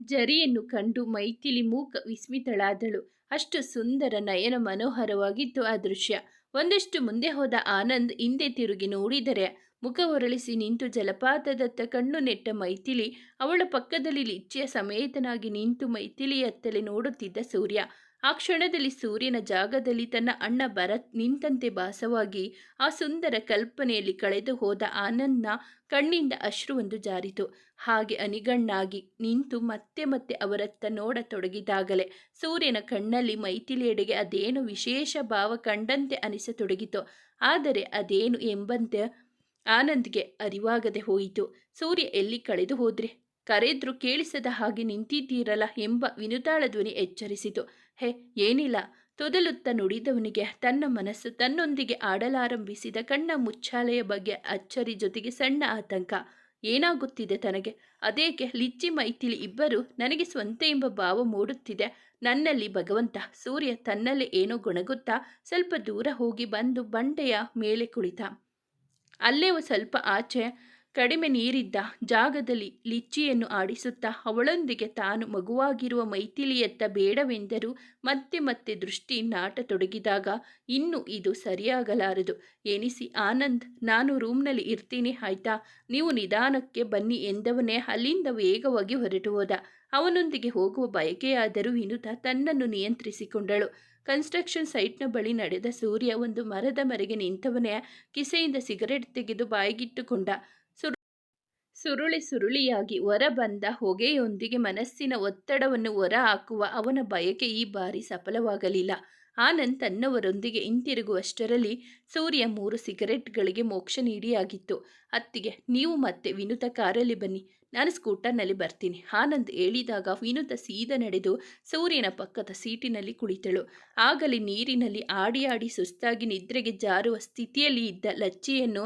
ಜರಿಯನ್ನು ಕಂಡು ಮೈಥಿಲಿ ಮೂಕ ವಿಸ್ಮಿತಳಾದಳು. ಅಷ್ಟು ಸುಂದರ ನಯನ ಮನೋಹರವಾಗಿತ್ತು ಆ ದೃಶ್ಯ. ಒಂದಷ್ಟು ಮುಂದೆ ಹೋದ ಆನಂದ್ ಹಿಂದೆ ತಿರುಗಿ ನೋಡಿದರೆ ಮುಖ ಹೊರಳಿಸಿ ನಿಂತು ಜಲಪಾತದತ್ತ ಕಣ್ಣು ನೆಟ್ಟ ಮೈಥಿಲಿ, ಅವಳ ಪಕ್ಕದಲ್ಲಿ ಲಿಚ್ಚಿಯ ಸಮೇತನಾಗಿ ನಿಂತು ಮೈಥಿಲಿಯತ್ತಲೇ ನೋಡುತ್ತಿದ್ದ ಸೂರ್ಯ. ಆ ಕ್ಷಣದಲ್ಲಿ ಸೂರ್ಯನ ಜಾಗದಲ್ಲಿ ತನ್ನ ಅಣ್ಣ ಭರತ್ ನಿಂತಂತೆ ಭಾಸವಾಗಿ ಆ ಸುಂದರ ಕಲ್ಪನೆಯಲ್ಲಿ ಕಳೆದು ಹೋದ ಆನಂದ್ನ ಕಣ್ಣಿಂದ ಅಶ್ರುವೊಂದು ಜಾರಿತು. ಹಾಗೆ ಅನಿಗಣ್ಣಾಗಿ ನಿಂತು ಮತ್ತೆ ಮತ್ತೆ ಅವರತ್ತ ನೋಡತೊಡಗಿದಾಗಲೇ ಸೂರ್ಯನ ಕಣ್ಣಲ್ಲಿ ಮೈಥಿಲಿಯೆಡೆಗೆ ಅದೇನು ವಿಶೇಷ ಭಾವ ಕಂಡಂತೆ ಅನಿಸತೊಡಗಿತು. ಆದರೆ ಅದೇನು ಎಂಬಂತೆ ಆನಂದ್ಗೆ ಅರಿವಾಗದೆ ಹೋಯಿತು. ಸೂರ್ಯ ಎಲ್ಲಿ ಕಳೆದು ಹೋದ್ರೆ? ಕರೆದ್ರು ಕೇಳಿಸದ ಹಾಗೆ ನಿಂತಿದ್ದೀರಲ್ಲ ಎಂಬ ವಿನುತಾಳ ಧ್ವನಿ ಎಚ್ಚರಿಸಿತು. ಹೇ, ಏನಿಲ್ಲ. ತೊದಲುತ್ತ ನುಡಿದವನಿಗೆ ತನ್ನ ಮನಸ್ಸು ತನ್ನೊಂದಿಗೆ ಆಡಲಾರಂಭಿಸಿದ ಕಣ್ಣ ಮುಚ್ಚಾಲೆಯ ಬಗ್ಗೆ ಅಚ್ಚರಿ ಜೊತೆಗೆ ಸಣ್ಣ ಆತಂಕ. ಏನಾಗುತ್ತಿದೆ ತನಗೆ? ಅದೇಕೆ? ಲಿಚ್ಚಿ ಮೈಥಿಲಿ ಇಬ್ಬರು ನನಗೆ ಸ್ವಂತ ಎಂಬ ಭಾವ ಮೂಡುತ್ತಿದೆ. ನನ್ನಲ್ಲಿ ಭಗವಂತ, ಸೂರ್ಯ ತನ್ನಲ್ಲೇ ಏನೋ ಗೊಣಗುತ್ತಾ ಸ್ವಲ್ಪ ದೂರ ಹೋಗಿ ಬಂದು ಬಂಡೆಯ ಮೇಲೆ ಕುಳಿತ. ಅಲ್ಲೇ ಸ್ವಲ್ಪ ಆಚೆ ಕಡಿಮೆ ನೀರಿದ್ದ ಜಾಗದಲ್ಲಿ ಲಿಚ್ಚಿಯನ್ನು ಆಡಿಸುತ್ತಾ ಅವಳೊಂದಿಗೆ ತಾನು ಮಗುವಾಗಿರುವ ಮೈಥಿಲಿಯತ್ತ ಬೇಡವೆಂದರೂ ಮತ್ತೆ ಮತ್ತೆ ದೃಷ್ಟಿ ನಾಟ ತೊಡಗಿದಾಗ ಇನ್ನು ಇದು ಸರಿಯಾಗಲಾರದು. ಎನಿಸಿ, ಆನಂದ್, ನಾನು ರೂಮ್ನಲ್ಲಿ ಇರ್ತೀನಿ ಆಯ್ತಾ? ನೀವು ನಿಧಾನಕ್ಕೆ ಬನ್ನಿ ಎಂದವನೇ ಅಲ್ಲಿಂದ ವೇಗವಾಗಿ ಹೊರಟು ಹೋದ. ಅವನೊಂದಿಗೆ ಹೋಗುವ ಬಯಕೆಯಾದರೂ ವಿನುತ ತನ್ನನ್ನು ನಿಯಂತ್ರಿಸಿಕೊಂಡಳು. ಕನ್ಸ್ಟ್ರಕ್ಷನ್ ಸೈಟ್ನ ಬಳಿ ನಡೆದ ಸೂರ್ಯ ಒಂದು ಮರದ ಮರೆಗೆ ನಿಂತವನೇ ಕಿಸೆಯಿಂದ ಸಿಗರೆಟ್ ತೆಗೆದು ಬಾಯಿಗಿಟ್ಟುಕೊಂಡ. ಸುರುಳಿ ಸುರುಳಿಯಾಗಿ ಹೊರ ಬಂದ ಹೊಗೆಯೊಂದಿಗೆ ಮನಸ್ಸಿನ ಒತ್ತಡವನ್ನು ಹೊರ ಹಾಕುವ ಅವನ ಬಯಕೆ ಈ ಬಾರಿ ಸಫಲವಾಗಲಿಲ್ಲ. ಆನಂದ್ ತನ್ನವರೊಂದಿಗೆ ಹಿಂತಿರುಗುವಷ್ಟರಲ್ಲಿ ಸೂರ್ಯ ಮೂರು ಸಿಗರೆಟ್ಗಳಿಗೆ ಮೋಕ್ಷ ನೀಡಿಯಾಗಿತ್ತು. ಅತ್ತಿಗೆ, ನೀವು ಮತ್ತೆ ವಿನುತ ಕಾರಲ್ಲಿ ಬನ್ನಿ. ನಾನು ಸ್ಕೂಟರ್ನಲ್ಲಿ ಬರ್ತೀನಿ. ಆನಂದ್ ಹೇಳಿದಾಗ ವಿನುತ ಸೀದ ನಡೆದು ಸೂರ್ಯನ ಪಕ್ಕದ ಸೀಟಿನಲ್ಲಿ ಕುಳಿತಳು. ಆಗಲಿ ನೀರಿನಲ್ಲಿ ಆಡಿ ಆಡಿ ಸುಸ್ತಾಗಿ ನಿದ್ರೆಗೆ ಜಾರುವ ಸ್ಥಿತಿಯಲ್ಲಿ ಇದ್ದ ಲಚ್ಚಿಯನ್ನು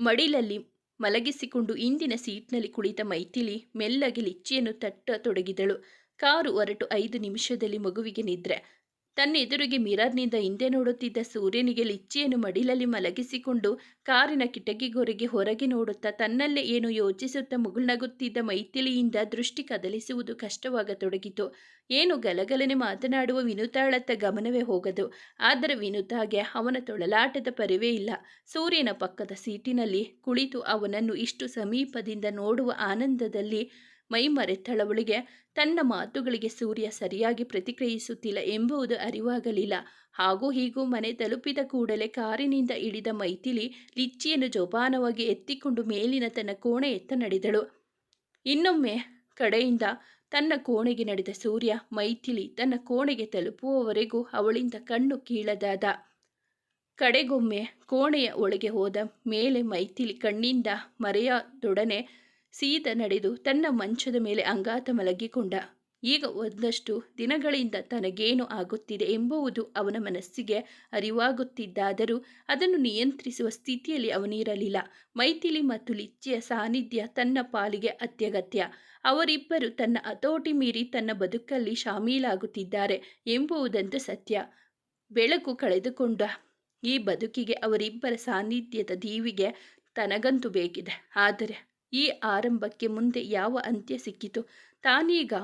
ಮಡಿಲಲ್ಲಿ ಮಲಗಿಸಿಕೊಂಡು ಇಂದಿನ ಸೀಟ್ನಲ್ಲಿ ಕುಳಿತ ಮೈಥಿಲಿ ಮೆಲ್ಲಗೆ ಲಿಚ್ಚಿಯನ್ನು ತಟ್ಟತೊಡಗಿದಳು. ಕಾರು ಹೊರಟು ಐದು ನಿಮಿಷದಲ್ಲಿ ಮಗುವಿಗೆ ನಿದ್ರೆ. ತನ್ನೆದುರಿಗೆ ಮಿರರ್ನಿಂದ ಹಿಂದೆ ನೋಡುತ್ತಿದ್ದ ಸೂರ್ಯನಿಗೆ ಲಿಚ್ಚಿಯನ್ನು ಮಡಿಲಲ್ಲಿ ಮಲಗಿಸಿಕೊಂಡು ಕಾರಿನ ಕಿಟಕಿಗೊರೆಗೆ ಹೊರಗೆ ನೋಡುತ್ತಾ ತನ್ನಲ್ಲೇ ಏನು ಯೋಚಿಸುತ್ತಾ ಮುಗುಳ್ನಗುತ್ತಿದ್ದ ಮೈಥಿಲಿಯಿಂದ ದೃಷ್ಟಿ ಕದಲಿಸುವುದು ಕಷ್ಟವಾಗತೊಡಗಿತು. ಏನು ಗಲಗಲನೆ ಮಾತನಾಡುವ ವಿನುತಾಳತ್ತ ಗಮನವೇ ಹೋಗದು. ಆದರೆ ವಿನುತಾಗೆ ಅವನ ತೊಳಲಾಟದ ಪರಿವೇ ಇಲ್ಲ. ಸೂರ್ಯನ ಪಕ್ಕದ ಸೀಟಿನಲ್ಲಿ ಕುಳಿತು ಅವನನ್ನು ಇಷ್ಟು ಸಮೀಪದಿಂದ ನೋಡುವ ಆನಂದದಲ್ಲಿ ಮೈಮರೆತಳವಳಿಗೆ ತನ್ನ ಮಾತುಗಳಿಗೆ ಸೂರ್ಯ ಸರಿಯಾಗಿ ಪ್ರತಿಕ್ರಿಯಿಸುತ್ತಿಲ್ಲ ಎಂಬುದು ಅರಿವಾಗಲಿಲ್ಲ. ಹಾಗೂ ಹೀಗೂ ಮನೆ ತಲುಪಿದ ಕೂಡಲೇ ಕಾರಿನಿಂದ ಇಳಿದ ಮೈಥಿಲಿ ಲಿಚ್ಚಿಯನ್ನು ಜೋಪಾನವಾಗಿ ಎತ್ತಿಕೊಂಡು ಮೇಲಿನ ತನ್ನ ಕೋಣೆಯತ್ತ ನಡೆದಳು. ಇನ್ನೊಮ್ಮೆ ಕಡೆಯಿಂದ ತನ್ನ ಕೋಣೆಗೆ ನಡೆದ ಸೂರ್ಯ ಮೈಥಿಲಿ ತನ್ನ ಕೋಣೆಗೆ ತಲುಪುವವರೆಗೂ ಅವಳಿಂದ ಕಣ್ಣು ಕೀಳದಾದ. ಕಡೆಗೊಮ್ಮೆ ಕೋಣೆಯ ಒಳಗೆ ಹೋದ ಮೇಲೆ ಮೈಥಿಲಿ ಕಣ್ಣಿಂದ ಮರೆಯದೊಡನೆ ಸೀದ ನಡೆದು ತನ್ನ ಮಂಚದ ಮೇಲೆ ಅಂಗಾತ ಮಲಗಿಕೊಂಡ. ಈಗ ಒಂದಷ್ಟು ದಿನಗಳಿಂದ ತನಗೇನು ಆಗುತ್ತಿದೆ ಎಂಬುವುದು ಅವನ ಮನಸ್ಸಿಗೆ ಅರಿವಾಗುತ್ತಿದ್ದಾದರೂ ಅದನ್ನು ನಿಯಂತ್ರಿಸುವ ಸ್ಥಿತಿಯಲ್ಲಿ ಅವನಿರಲಿಲ್ಲ. ಮೈಥಿಲಿ ಮತ್ತು ಲಿಚ್ಚಿಯ ಸಾನ್ನಿಧ್ಯ ತನ್ನ ಪಾಲಿಗೆ ಅತ್ಯಗತ್ಯ. ಅವರಿಬ್ಬರು ತನ್ನ ಹತೋಟಿ ಮೀರಿ ತನ್ನ ಬದುಕಲ್ಲಿ ಶಾಮೀಲಾಗುತ್ತಿದ್ದಾರೆ ಎಂಬುವುದಂತೂ ಸತ್ಯ. ಬೆಳಕು ಕಳೆದುಕೊಂಡ ಈ ಬದುಕಿಗೆ ಅವರಿಬ್ಬರ ಸಾನ್ನಿಧ್ಯದ ದೀವಿಗೆ ತನಗಂತೂ ಬೇಕಿದೆ. ಆದರೆ ಈ ಆರಂಭಕ್ಕೆ ಮುಂದೆ ಯಾವ ಅಂತ್ಯ ಸಿಕ್ಕಿತು? ತಾನೀಗ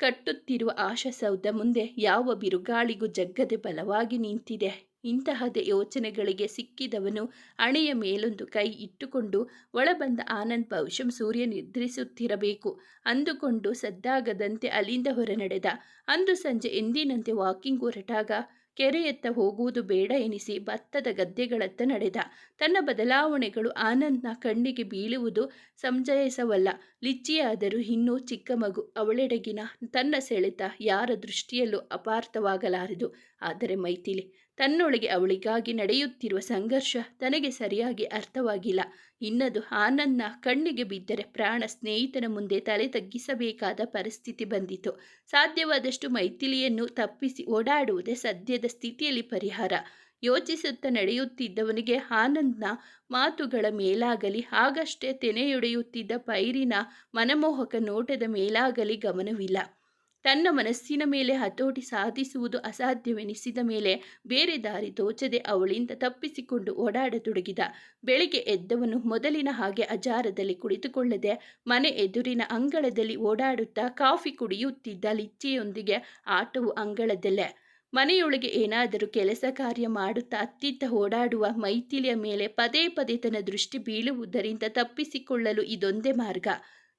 ಕಟ್ಟುತ್ತಿರುವ ಆಶಾಸೌಧ ಮುಂದೆ ಯಾವ ಬಿರುಗಾಳಿಗೂ ಜಗ್ಗದೆ ಬಲವಾಗಿ ನಿಂತಿದೆ. ಇಂತಹದೇ ಯೋಚನೆಗಳಿಗೆ ಸಿಕ್ಕಿದವನು ಅಣೆಯ ಮೇಲೊಂದು ಕೈ ಇಟ್ಟುಕೊಂಡು ಒಳಬಂದ ಆನಂದ್ ಬಹುಶಃ ಸೂರ್ಯ ನಿದ್ರಿಸುತ್ತಿರಬೇಕು. ಅಂದುಕೊಂಡು ಸದ್ದಾಗದಂತೆ ಅಲ್ಲಿಂದ ಹೊರ ನಡೆದ ಅಂದು ಸಂಜೆ ಎಂದಿನಂತೆ ವಾಕಿಂಗ್ ಹೊರಟಾಗ ಕೆರೆಯತ್ತ ಹೋಗುವುದು ಬೇಡ ಎನಿಸಿ ಭತ್ತದ ಗದ್ದೆಗಳತ್ತ ನಡೆದ. ತನ್ನ ಬದಲಾವಣೆಗಳು ಆನಂದ್ನ ಕಣ್ಣಿಗೆ ಬೀಳುವುದು ಸಂಜಯಿಸವಲ್ಲ. ಲಿಚ್ಚಿಯಾದರೂ ಇನ್ನೂ ಚಿಕ್ಕ ಮಗು, ಅವಳೆಡೆಗಿನ ತನ್ನ ಸೆಳೆತ ಯಾರ ದೃಷ್ಟಿಯಲ್ಲೂ ಅಪಾರ್ಥವಾಗಲಾರದು. ಆದರೆ ಮೈಥಿಲಿ ತನ್ನೊಳಗೆ ಅವಳಿಗಾಗಿ ನಡೆಯುತ್ತಿರುವ ಸಂಘರ್ಷ ತನಗೆ ಸರಿಯಾಗಿ ಅರ್ಥವಾಗಿಲ್ಲ. ಇನ್ನದು ಆನಂದ್ನ ಕಣ್ಣಿಗೆ ಬಿದ್ದರೆ ಪ್ರಾಣ ಸ್ನೇಹಿತನ ಮುಂದೆ ತಲೆ ತಗ್ಗಿಸಬೇಕಾದ ಪರಿಸ್ಥಿತಿ ಬಂದಿತು. ಸಾಧ್ಯವಾದಷ್ಟು ಮೈಥಿಲಿಯನ್ನು ತಪ್ಪಿಸಿ ಓಡಾಡುವುದೇ ಸದ್ಯದ ಸ್ಥಿತಿಯಲ್ಲಿ ಪರಿಹಾರ. ಯೋಚಿಸುತ್ತಾ ನಡೆಯುತ್ತಿದ್ದವನಿಗೆ ಆನಂದ್ನ ಮಾತುಗಳ ಮೇಲಾಗಲಿ, ಆಗಷ್ಟೇ ತೆನೆಯೊಡೆಯುತ್ತಿದ್ದ ಪೈರಿನ ಮನಮೋಹಕ ನೋಟದ ಮೇಲಾಗಲಿ ಗಮನವಿಲ್ಲ. ತನ್ನ ಮನಸ್ಸಿನ ಮೇಲೆ ಹತೋಟಿ ಸಾಧಿಸುವುದು ಅಸಾಧ್ಯವೆನಿಸಿದ ಮೇಲೆ ಬೇರೆ ದಾರಿ ತೋಚದೆ ಅವಳಿಂದ ತಪ್ಪಿಸಿಕೊಂಡು ಓಡಾಡತೊಡಗಿದ. ಬೆಳಿಗ್ಗೆ ಎದ್ದವನು ಮೊದಲಿನ ಹಾಗೆ ಅಜಾರದಲ್ಲಿ ಕುಳಿತುಕೊಳ್ಳದೆ ಮನೆ ಎದುರಿನ ಅಂಗಳದಲ್ಲಿ ಓಡಾಡುತ್ತಾ ಕಾಫಿ ಕುಡಿಯುತ್ತಿದ್ದ ಲಿಚ್ಚಿಯೊಂದಿಗೆ ಆಟವು ಅಂಗಳದಲ್ಲೇ. ಮನೆಯೊಳಗೆ ಏನಾದರೂ ಕೆಲಸ ಕಾರ್ಯ ಮಾಡುತ್ತಾ ಅತ್ತಿತ್ತ ಓಡಾಡುವ ಮೈಥಿಲಿಯ ಮೇಲೆ ಪದೇ ಪದೇ ತನ್ನ ದೃಷ್ಟಿ ಬೀಳುವುದರಿಂದ ತಪ್ಪಿಸಿಕೊಳ್ಳಲು ಇದೊಂದೇ ಮಾರ್ಗ.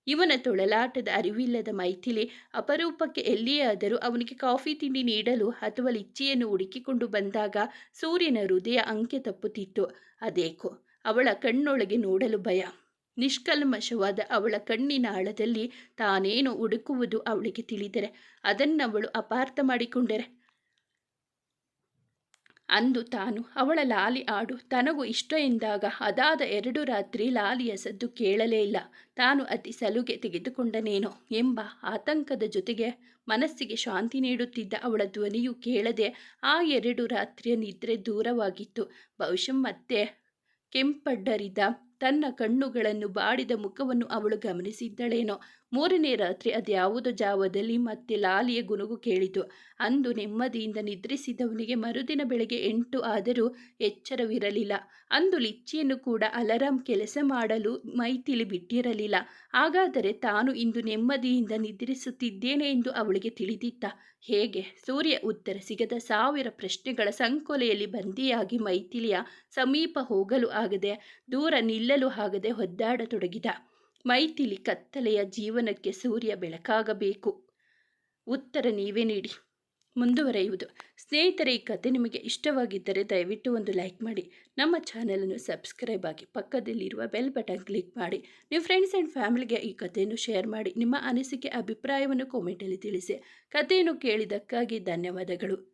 ಇವನ ತೊಳಲಾಟದ ಅರಿವಿಲ್ಲದ ಮೈಥಿಲಿ ಅಪರೂಪಕ್ಕೆ ಎಲ್ಲಿಯಾದರೂ ಅವನಿಗೆ ಕಾಫಿ ತಿಂಡಿ ನೀಡಲು ಅಥವಾ ಲಿಚ್ಚಿಯನ್ನು ಹುಡುಕಿಕೊಂಡು ಬಂದಾಗ ಸೂರ್ಯನ ಹೃದಯ ಅಂಕೆ ತಪ್ಪುತ್ತಿತ್ತು. ಅದೇಕೋ, ಅವಳ ಕಣ್ಣೊಳಗೆ ನೋಡಲು ಭಯ. ನಿಷ್ಕಲ್ಮಶವಾದ ಅವಳ ಕಣ್ಣಿನ ಆಳದಲ್ಲಿ ತಾನೇನು ಹುಡುಕುವುದು ಅವಳಿಗೆ ತಿಳಿದರೆ ಅದನ್ನವಳು ಅಪಾರ್ಥ ಮಾಡಿಕೊಂಡರೆ. ಅಂದು ತಾನು ಅವಳ ಲಾಲಿ ಆಡು ತನಗೂ ಇಷ್ಟ ಎಂದಾಗ ಅದಾದ ಎರಡು ರಾತ್ರಿ ಲಾಲಿಯ ಸದ್ದು ಕೇಳಲೇ ಇಲ್ಲ. ತಾನು ಅತಿ ಸಲುಗೆ ತೆಗೆದುಕೊಂಡನೇನೋ ಎಂಬ ಆತಂಕದ ಜೊತೆಗೆ ಮನಸ್ಸಿಗೆ ಶಾಂತಿ ನೀಡುತ್ತಿದ್ದ ಅವಳ ಧ್ವನಿಯು ಕೇಳದೆ ಆ ಎರಡು ರಾತ್ರಿಯ ನಿದ್ರೆ ದೂರವಾಗಿತ್ತು. ಬಹುಶಃ ಮತ್ತೆ ಕೆಂಪಡ್ಡರಿದ ತನ್ನ ಕಣ್ಣುಗಳನ್ನು ಬಾಡಿದ ಮುಖವನ್ನು ಅವಳು ಗಮನಿಸಿದ್ದಳೇನೋ. ಮೂರನೇ ರಾತ್ರಿ ಅದ್ಯಾವುದೋ ಜಾವದಲ್ಲಿ ಮತ್ತೆ ಲಾಲಿಯ ಗುನುಗು ಕೇಳಿತು. ಅಂದು ನೆಮ್ಮದಿಯಿಂದ ನಿದ್ರಿಸಿದವನಿಗೆ ಮರುದಿನ ಬೆಳಗ್ಗೆ ಎಂಟು ಆದರೂ ಎಚ್ಚರವಿರಲಿಲ್ಲ. ಅಂದು ಲಿಚ್ಚಿಯನ್ನು ಕೂಡ ಅಲಾರಾಂ ಕೆಲಸ ಮಾಡಲು ಮೈತಿಲಿ ಬಿಟ್ಟಿರಲಿಲ್ಲ ಹಾಗಾದರೆ ತಾನು ಇಂದು ನೆಮ್ಮದಿಯಿಂದ ನಿದ್ರಿಸುತ್ತಿದ್ದೇನೆ ಎಂದು ಅವಳಿಗೆ ತಿಳಿದಿತ್ತ. ಹೇಗೆ? ಸೂರ್ಯ ಉತ್ತರ ಸಿಗದ ಸಾವಿರ ಪ್ರಶ್ನೆಗಳ ಸಂಕೊಲೆಯಲ್ಲಿ ಬಂದಿಯಾಗಿ ಮೈಥಿಲಿಯ ಸಮೀಪ ಹೋಗಲು ಆಗದೆ ದೂರ ನಿಲ್ಲಲು ಆಗದೆ ಒದ್ದಾಡತೊಡಗಿದ. ಮೈಥಿಲಿ ಕತ್ತಲೆಯ ಜೀವನಕ್ಕೆ ಸೂರ್ಯ ಬೆಳಕಾಗಬೇಕು. ಉತ್ತರ ನೀವೇ ನೀಡಿ. ಮುಂದುವರೆಯುವುದು. ಸ್ನೇಹಿತರೆ, ಈ ಕತೆ ನಿಮಗೆ ಇಷ್ಟವಾಗಿದ್ದರೆ ದಯವಿಟ್ಟು ಒಂದು ಲೈಕ್ ಮಾಡಿ. ನಮ್ಮ ಚಾನಲನ್ನು ಸಬ್ಸ್ಕ್ರೈಬ್ ಆಗಿ ಪಕ್ಕದಲ್ಲಿರುವ ಬೆಲ್ ಬಟನ್ ಕ್ಲಿಕ್ ಮಾಡಿ. ನಿಮ್ಮ ಫ್ರೆಂಡ್ಸ್ ಆ್ಯಂಡ್ ಫ್ಯಾಮಿಲಿಗೆ ಈ ಕಥೆಯನ್ನು ಶೇರ್ ಮಾಡಿ. ನಿಮ್ಮ ಅನಿಸಿಕೆ, ಅಭಿಪ್ರಾಯವನ್ನು ಕಾಮೆಂಟಲ್ಲಿ ತಿಳಿಸಿ. ಕಥೆಯನ್ನು ಕೇಳಿದ್ದಕ್ಕಾಗಿ ಧನ್ಯವಾದಗಳು.